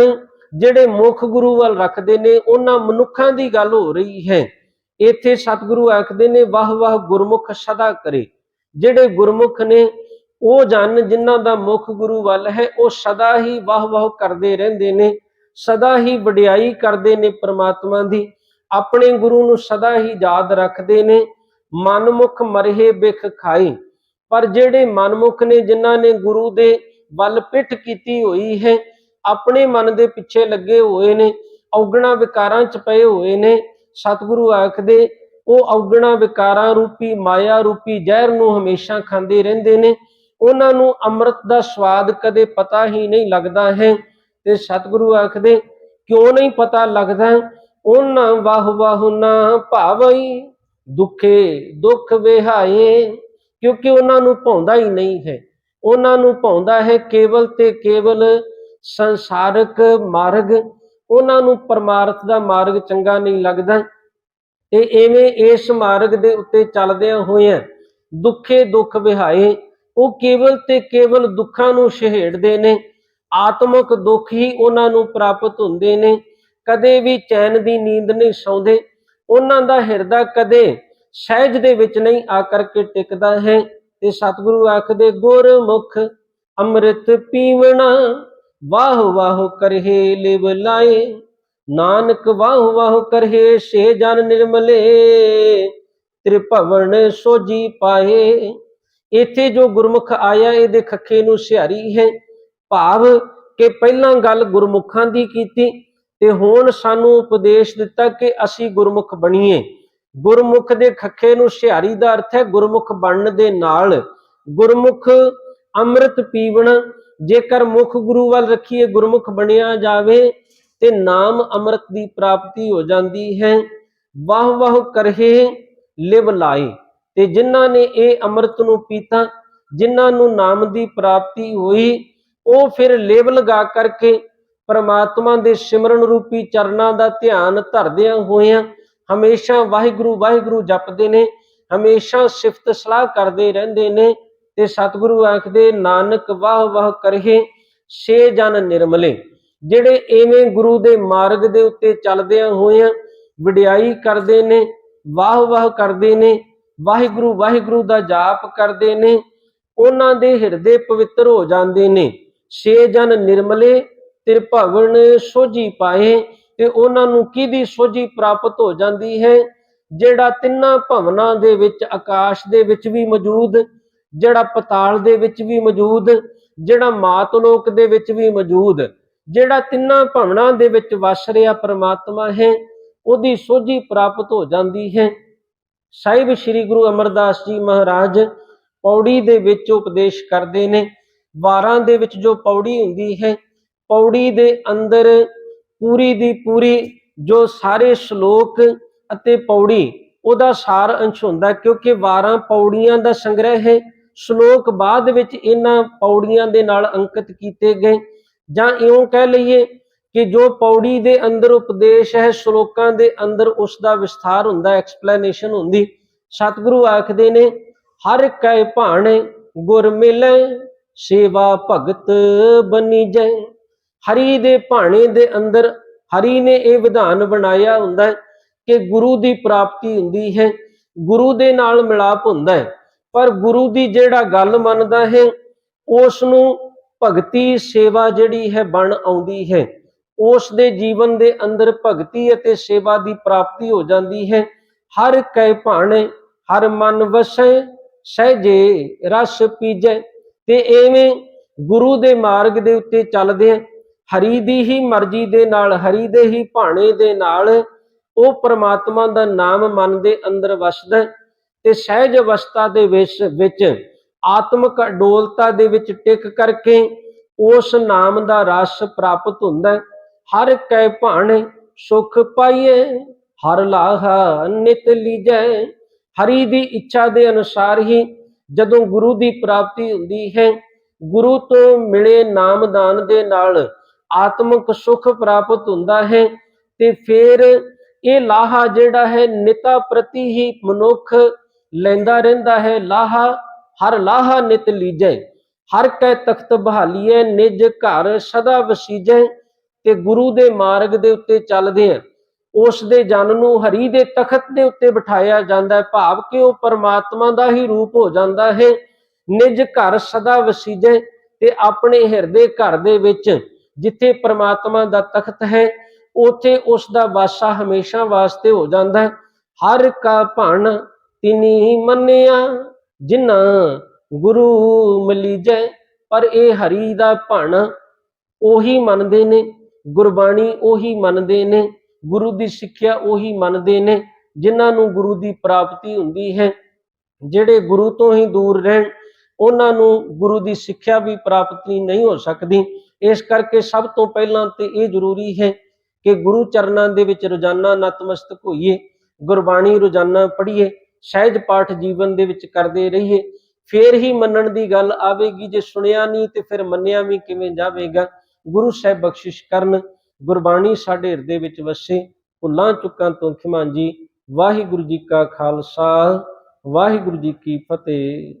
ਜਿਹੜੇ ਮੁਖ ਗੁਰੂ ਵੱਲ ਰੱਖਦੇ ਨੇ, ਉਹਨਾਂ ਮਨੁੱਖਾਂ ਦੀ ਗੱਲ ਹੋ ਰਹੀ ਹੈ। ਇੱਥੇ ਸਤਿਗੁਰੂ ਆਖਦੇ ਨੇ, ਵਾਹ ਵਾਹ ਗੁਰਮੁਖ ਸਦਾ ਕਰੇ। ਜਿਹੜੇ ਗੁਰਮੁਖ ਨੇ, ਉਹ ਜਨ ਜਿਨ੍ਹਾਂ ਦਾ ਮੁਖ ਗੁਰੂ ਵੱਲ ਹੈ, ਉਹ ਸਦਾ ਹੀ ਵਾਹ ਵਾਹ ਕਰਦੇ ਰਹਿੰਦੇ ਨੇ, ਸਦਾ ਹੀ ਵਡਿਆਈ ਕਰਦੇ ਨੇ ਪ੍ਰਮਾਤਮਾ ਦੀ। ਆਪਣੇ ਗੁਰੂ ਨੂੰ ਸਦਾ ਹੀ ਯਾਦ ਰੱਖਦੇ ਨੇ ਮਨਮੁਖ ਮਰਹੇ ਬਿਖ ਖਾਈ। ਪਰ ਜਿਹੜੇ ਮਨਮੁਖ ਨੇ, ਜਿਨ੍ਹਾਂ ਨੇ ਗੁਰੂ ਦੇ ਵੱਲ ਪਿੱਠ ਕੀਤੀ ਹੋਈ ਹੈ, ਆਪਣੇ ਮਨ ਦੇ ਪਿੱਛੇ ਲੱਗੇ ਹੋਏ ਨੇ, ਔਗਣਾ ਵਿਕਾਰਾਂ ਚ ਪਏ ਹੋਏ ਨੇ। ਸਤਿਗੁਰੂ ਆਖਦੇ, ਉਹ ਔਗਣਾ ਵਿਕਾਰਾਂ ਰੂਪੀ, ਮਾਇਆ ਰੂਪੀ ਜ਼ਹਿਰ ਨੂੰ ਹਮੇਸ਼ਾ ਖਾਂਦੇ ਰਹਿੰਦੇ ਨੇ। ਉਹਨਾਂ ਨੂੰ ਅੰਮ੍ਰਿਤ ਦਾ ਸਵਾਦ ਕਦੇ ਪਤਾ ਹੀ ਨਹੀਂ ਲੱਗਦਾ ਹੈ। ਤੇ ਸਤਿਗੁਰੂ ਆਖਦੇ, ਕਿਉਂ ਨਹੀਂ ਪਤਾ ਲੱਗਦਾ? ਉਹਨਾਂ ਵਾਹ ਵਾਹ ਨਾ ਭਾਵਈ। ਦੁਖੇ, ਦੁੱਖ ਵਿਹਾਏ, ਕਿਉਂਕਿ ਉਹਨਾਂ ਨੂੰ ਭਾਉਂਦਾ ਹੀ ਨਹੀਂ ਹੈ। ਉਹਨਾਂ ਨੂੰ ਭਾਉਂਦਾ ਹੈ ਕੇਵਲ ਤੇ ਕੇਵਲ ਸੰਸਾਰਕ ਮਾਰਗ। ਉਹਨਾਂ ਨੂੰ ਪਰਮਾਰਥ ਦਾ ਮਾਰਗ ਚੰਗਾ ਨਹੀਂ ਲੱਗਦਾ। ਤੇ ਐਵੇਂ ਇਸ ਮਾਰਗ ਦੇ ਉੱਤੇ ਚੱਲਦਿਆਂ ਹੋਇਆਂ ਦੁੱਖੇ, ਦੁੱਖ ਵਿਹਾਏ, ਉਹ ਕੇਵਲ ਤੇ ਕੇਵਲ ਦੁੱਖਾਂ ਨੂੰ ਸ਼ਹਿੜਦੇ ਨੇ। ਆਤਮਿਕ ਦੁੱਖ ਹੀ ਉਹਨਾਂ ਨੂੰ ਪ੍ਰਾਪਤ ਹੁੰਦੇ ਨੇ। ਕਦੇ ਵੀ ਚੈਨ ਦੀ ਨੀਂਦ ਨਹੀਂ ਸੌਂਦੇ। ਉਹਨਾਂ ਦਾ ਹਿਰਦਾ ਕਦੇ ਸਹਿਜ ਦੇ ਵਿੱਚ ਨਹੀਂ ਆ ਕਰਕੇ ਟਿਕਦਾ ਹੈ। ਤੇ ਸਤਿਗੁਰੂ ਆਖਦੇ, ਗੁਰਮੁਖ ਅੰਮ੍ਰਿਤ ਪੀਵਣਾ, ਵਾਹ ਵਾਹ ਕਰਹੇ ਲਿਵ ਲਾਏ। ਨਾਨਕ ਵਾਹ ਵਾਹ ਕਰਹੇ ਸੇ ਜਨ ਨਿਰਮਲੇ। ਤ੍ਰਿਭਵਨ ਸੋਜੀ ਪਾਏ। ਇੱਥੇ ਜੋ ਗੁਰਮੁਖ ਆਇਆ, ਇਹਦੇ ਖੱਖੇ ਨੂੰ ਸਿਹਾਰੀ ਹੈ। ਭਾਵ ਕਿ ਪਹਿਲਾਂ ਗੱਲ ਗੁਰਮੁਖਾਂ ਦੀ ਕੀਤੀ ਤੇ ਹੁਣ ਸਾਨੂੰ ਉਪਦੇਸ਼ ਦਿੱਤਾ ਕਿ ਅਸੀਂ ਗੁਰਮੁਖ ਬਣੀਏ। ਗੁਰਮੁਖ ਦੇ ਖੱਖੇ ਨੂੰ ਸਿਹਾਰੀ ਦਾ ਅਰਥ ਹੈ ਗੁਰਮੁਖ ਬਣਨ ਦੇ ਨਾਲ। ਗੁਰਮੁਖ ਅੰਮ੍ਰਿਤ ਪੀਵਣ, ਜੇਕਰ ਮੁਖ ਗੁਰੂ ਵੱਲ ਰੱਖੀਏ ਗੁਰਮੁਖ ਬਣਿਆ ਜਾਵੇ, ਤੇ ਨਾਮ ਅੰਮ੍ਰਿਤ ਦੀ ਪ੍ਰਾਪਤੀ ਹੋ ਜਾਂਦੀ ਹੈ। ਵਾਹ ਵਾਹ ਕਰਹੇ ਲਿਵ ਲਾਏ। ਤੇ ਜਿਨ੍ਹਾਂ ਨੇ ਇਹ ਅੰਮ੍ਰਿਤ ਨੂੰ ਪੀਤਾ, ਜਿਨ੍ਹਾਂ ਨੂੰ ਨਾਮ ਦੀ ਪ੍ਰਾਪਤੀ ਹੋਈ, ਉਹ ਫਿਰ ਲੇਵ ਲਗਾ ਕਰਕੇ ਪ੍ਰਮਾਤਮਾ ਦੇ ਸਿਮਰਨ ਰੂਪੀ ਚਰਨਾਂ ਦਾ ਧਿਆਨ ਧਰਦਿਆਂ ਹੋਇਆਂ ਹਮੇਸ਼ਾ ਵਾਹਿਗੁਰੂ ਵਾਹਿਗੁਰੂ ਜਪਦੇ ਨੇ, ਹਮੇਸ਼ਾ ਸਿਫਤ ਸਲਾਹ ਕਰਦੇ ਰਹਿੰਦੇ ਨੇ ਤੇ ਸਤਿਗੁਰੂ ਆਖਦੇ, ਨਾਨਕ ਵਾਹ ਵਾਹ ਕਰਹੇ, ਸੇ ਜਨ ਨਿਰਮਲੇ। ਜਿਹੜੇ ਐਵੇਂ ਗੁਰੂ ਦੇ ਮਾਰਗ ਦੇ ਉੱਤੇ ਚੱਲਦਿਆਂ ਹੋਇਆਂ ਵਡਿਆਈ ਕਰਦੇ ਨੇ, ਵਾਹ ਵਾਹ ਕਰਦੇ ਨੇ, ਵਾਹਿਗੁਰੂ ਵਾਹਿਗੁਰੂ ਦਾ ਜਾਪ ਕਰਦੇ ਨੇ, ਉਹਨਾਂ ਦੇ ਹਿਰਦੇ ਪਵਿੱਤਰ ਹੋ ਜਾਂਦੇ ਨੇ। ਛੇ ਜਨ ਨਿਰਮਲੇ ਤ੍ਰਿਭਵਨ ਸੋਝੀ ਪਾਏ ਤੇ ਉਹਨਾਂ ਨੂੰ ਕਿਹਦੀ ਸੋਝੀ ਪ੍ਰਾਪਤ ਹੋ ਜਾਂਦੀ ਹੈ? ਜਿਹੜਾ ਤਿੰਨਾਂ ਭਵਨਾਂ ਦੇ ਵਿੱਚ, ਆਕਾਸ਼ ਦੇ ਵਿੱਚ ਵੀ ਮੌਜੂਦ, ਜਿਹੜਾ ਪਤਾਲ ਦੇ ਵਿੱਚ ਵੀ ਮੌਜੂਦ, ਜਿਹੜਾ ਮਾਤ ਲੋਕ ਦੇ ਵਿੱਚ ਵੀ ਮੌਜੂਦ, ਜਿਹੜਾ ਤਿੰਨਾਂ ਭਵਨਾਂ ਦੇ ਵਿੱਚ ਵਸ ਰਿਹਾ ਪ੍ਰਮਾਤਮਾ ਹੈ, ਉਹਦੀ ਸੋਝੀ ਪ੍ਰਾਪਤ ਹੋ ਜਾਂਦੀ ਹੈ। ਸਾਹਿਬ ਸ੍ਰੀ ਗੁਰੂ ਅਮਰਦਾਸ ਜੀ ਮਹਾਰਾਜ ਪੌੜੀ ਦੇ ਵਿੱਚ ਉਪਦੇਸ਼ ਕਰਦੇ ਨੇ। 12 ਦੇ ਵਿੱਚ ਜੋ ਪੌੜੀ ਹੁੰਦੀ ਹੈ ਪੌੜੀ ਦੇ ਅੰਦਰ ਪੂਰੀ ਦੀ ਪੂਰੀ ਜੋ ਸਾਰੇ ਸ਼ਲੋਕ ਅਤੇ ਪੌੜੀ, ਉਹਦਾ ਸਾਰ ਅੰਸ਼ ਹੁੰਦਾ ਕਿਉਂਕਿ 12 ਪੌੜੀਆਂ ਦਾ ਸੰਗ੍ਰਹਿ ਹੈ। ਸ਼ਲੋਕ ਬਾਅਦ ਵਿੱਚ ਇਹਨਾਂ ਪੌੜੀਆਂ ਦੇ ਨਾਲ ਅੰਕਿਤ ਕੀਤੇ ਗਏ। ਜਾਂ ਇਉਂ ਕਹਿ ਲਈਏ ਕਿ ਜੋ ਪੌੜੀ ਦੇ ਅੰਦਰ ਉਪਦੇਸ਼ ਹੈ, ਸ਼ਲੋਕਾਂ ਦੇ ਅੰਦਰ ਉਸ ਦਾ ਵਿਸਥਾਰ ਹੁੰਦਾ ਐਕਸਪਲੇਨੇਸ਼ਨ ਹੁੰਦੀ। ਸਤਿਗੁਰੂ ਆਖਦੇ ਨੇ, ਹਰ ਕੈ ਭਾਣੇ ਗੁਰ ਮਿਲੈ, ਸੇਵਾ ਭਗਤ ਬਨੀਜੈ ਹਰੀ ਦੇ ਭਾਣੇ ਦੇ ਅੰਦਰ ਹਰੀ ਨੇ ਇਹ ਵਿਧਾਨ ਬਣਾਇਆ ਹੁੰਦਾ ਹੈ ਕਿ ਗੁਰੂ ਦੀ ਪ੍ਰਾਪਤੀ ਹੁੰਦੀ ਹੈ, ਗੁਰੂ ਦੇ ਨਾਲ ਮਿਲਾਪ ਹੁੰਦਾ ਹੈ, ਪਰ ਗੁਰੂ ਦੀ ਜਿਹੜਾ ਗੱਲ ਮੰਨਦਾ ਹੈ ਉਸ ਨੂੰ ਭਗਤੀ ਸੇਵਾ ਜਿਹੜੀ ਹੈ ਬਣ ਆਉਂਦੀ ਹੈ, ਉਸ ਦੇ ਜੀਵਨ ਦੇ ਅੰਦਰ ਭਗਤੀ ਅਤੇ ਸੇਵਾ ਦੀ ਪ੍ਰਾਪਤੀ ਹੋ ਜਾਂਦੀ ਹੈ, ਹਰ ਕੈ ਭਾਣੇ, ਹਰ ਮਨ ਵਸੈ ਸਹਿਜੇ ਰਸ ਪੀਜੈ, ਤੇ ਐਵੇਂ ਗੁਰੂ ਦੇ ਮਾਰਗ ਦੇ ਉੱਤੇ ਚੱਲਦੇ ਆ ਹਰੀ ਦੀ ਹੀ ਮਰਜ਼ੀ ਦੇ ਨਾਲ, ਹਰੀ ਦੇ ਹੀ ਭਾਣੇ ਦੇ ਨਾਲ ਉਹ ਪ੍ਰਮਾਤਮਾ ਦਾ ਨਾਮ ਮਨ ਦੇ ਅੰਦਰ ਵਸਦਾ ਤੇ ਸਹਿਜ ਅਵਸਥਾ ਦੇ ਵਿੱਚ ਆਤਮਿਕ ਅਡੋਲਤਾ ਦੇ ਵਿੱਚ ਟਿਕ ਕਰਕੇ ਉਸ ਨਾਮ ਦਾ ਰਸ ਪ੍ਰਾਪਤ ਹੁੰਦਾ ਹਰ ਕੈ ਭਾਣੇ ਸੁਖ ਪਾਈਏ, ਹਰ ਲਾਹਾ ਨਿਤ ਲੀਜੈ। ਹਰੀ ਦੀ ਇੱਛਾ ਦੇ ਅਨੁਸਾਰ ਹੀ ਜਦੋਂ ਗੁਰੂ ਦੀ ਪ੍ਰਾਪਤੀ ਹੁੰਦੀ ਹੈ, ਗੁਰੂ ਤੋਂ ਮਿਲੇ ਨਾਮਦਾਨ ਦੇ ਨਾਲ ਆਤਮਿਕ ਸੁਖ ਪ੍ਰਾਪਤ ਹੁੰਦਾ ਹੈ ਤੇ ਫਿਰ ਇਹ ਲਾਹਾ ਜਿਹੜਾ ਹੈ ਨਿਤਾ ਪ੍ਰਤੀ ਹੀ ਮਨੁੱਖ ਲੈਂਦਾ ਰਹਿੰਦਾ ਹੈ। ਲਾਹਾ, ਹਰ ਲਾਹਾ ਨਿਤ ਲੀਜੈ, ਹਰ ਕੈ ਤਖਤ ਬਹਾਲੀਏ ਨਿਜ ਘਰ ਸਦਾ ਵਸੀਜੈ ਤੇ ਗੁਰੂ ਦੇ ਮਾਰਗ ਦੇ ਉੱਤੇ ਚੱਲਦੇ ਆ। ਉਸ ਦੇ ਜਨ ਨੂੰ ਹਰੀ ਦੇ ਤਖਤ ਦੇ ਉੱਤੇ ਬਿਠਾਇਆ ਜਾਂਦਾ ਹੈ। ਭਾਵ ਕਿ ਉਹ ਪਰਮਾਤਮਾ ਦਾ ਹੀ ਰੂਪ ਹੋ ਜਾਂਦਾ ਹੈ। ਨਿਜ ਘਰ ਸਦਾ ਵਸੀਜੈ ਤੇ ਆਪਣੇ ਹਿਰਦੇ ਘਰ ਦੇ ਵਿੱਚ ਜਿੱਥੇ ਪਰਮਾਤਮਾ ਦਾ ਤਖਤ ਹੈ, ਉੱਥੇ ਉਸ ਦਾ ਵਾਸਾ ਹਮੇਸ਼ਾ ਵਾਸਤੇ ਹੋ ਜਾਂਦਾ ਹੈ। ਹਰ ਕਾ ਭਣ ਤਿਨੀ ਮੰਨਿਆ, ਜਿਨ੍ਹਾਂ ਗੁਰੂ ਮਲੀਜੈ, ਪਰ ਇਹ ਹਰੀ ਦਾ ਭਣ ਉਹੀ ਮੰਨਦੇ ਨੇ, ਗੁਰਬਾਣੀ ਉਹੀ ਮੰਨਦੇ ਨੇ, ਗੁਰੂ ਦੀ ਸਿੱਖਿਆ ਉਹੀ ਮੰਨਦੇ ਨੇ, ਜਿਨ੍ਹਾਂ ਨੂੰ ਗੁਰੂ ਦੀ ਪ੍ਰਾਪਤੀ ਹੁੰਦੀ ਹੈ। ਜਿਹੜੇ ਗੁਰੂ ਤੋਂ ਹੀ ਦੂਰ ਰਹਿਣ, ਉਹਨਾਂ ਨੂੰ ਗੁਰੂ ਦੀ ਸਿੱਖਿਆ ਵੀ ਪ੍ਰਾਪਤੀ ਨਹੀਂ ਹੋ ਸਕਦੀ। ਇਸ ਕਰਕੇ ਸਭ ਤੋਂ ਪਹਿਲਾਂ ਤੇ ਇਹ ਜ਼ਰੂਰੀ ਹੈ ਕਿ ਗੁਰੂ ਚਰਨਾਂ ਦੇ ਵਿੱਚ ਰੋਜ਼ਾਨਾ ਨਤਮਸਤਕ ਹੋਈਏ, ਗੁਰਬਾਣੀ ਰੋਜ਼ਾਨਾ ਪੜ੍ਹੀਏ, ਸਹਿਜ ਪਾਠ ਜੀਵਨ ਦੇ ਵਿੱਚ ਕਰਦੇ ਰਹੀਏ। ਫੇਰ ਹੀ ਮੰਨਣ ਦੀ ਗੱਲ ਆਵੇਗੀ, ਜੇ ਸੁਣਿਆ ਨਹੀਂ ਤੇ ਫਿਰ ਮੰਨਿਆ ਵੀ ਕਿਵੇਂ ਜਾਵੇਗਾ? ਗੁਰੂ ਸਾਹਿਬ ਬਖਸ਼ਿਸ਼ ਕਰਨ, ਗੁਰਬਾਣੀ ਸਾਡੇ ਹਿਰਦੇ ਵਿੱਚ ਵਸੇ। ਭੁੱਲਾਂ ਚੁੱਕਾਂ ਤੋਂ ਖਿਮਾਂਜੀ। ਵਾਹਿਗੁਰੂ ਜੀ ਕਾ ਖਾਲਸਾ, ਵਾਹਿਗੁਰੂ ਜੀ ਕੀ ਫਤਿਹ।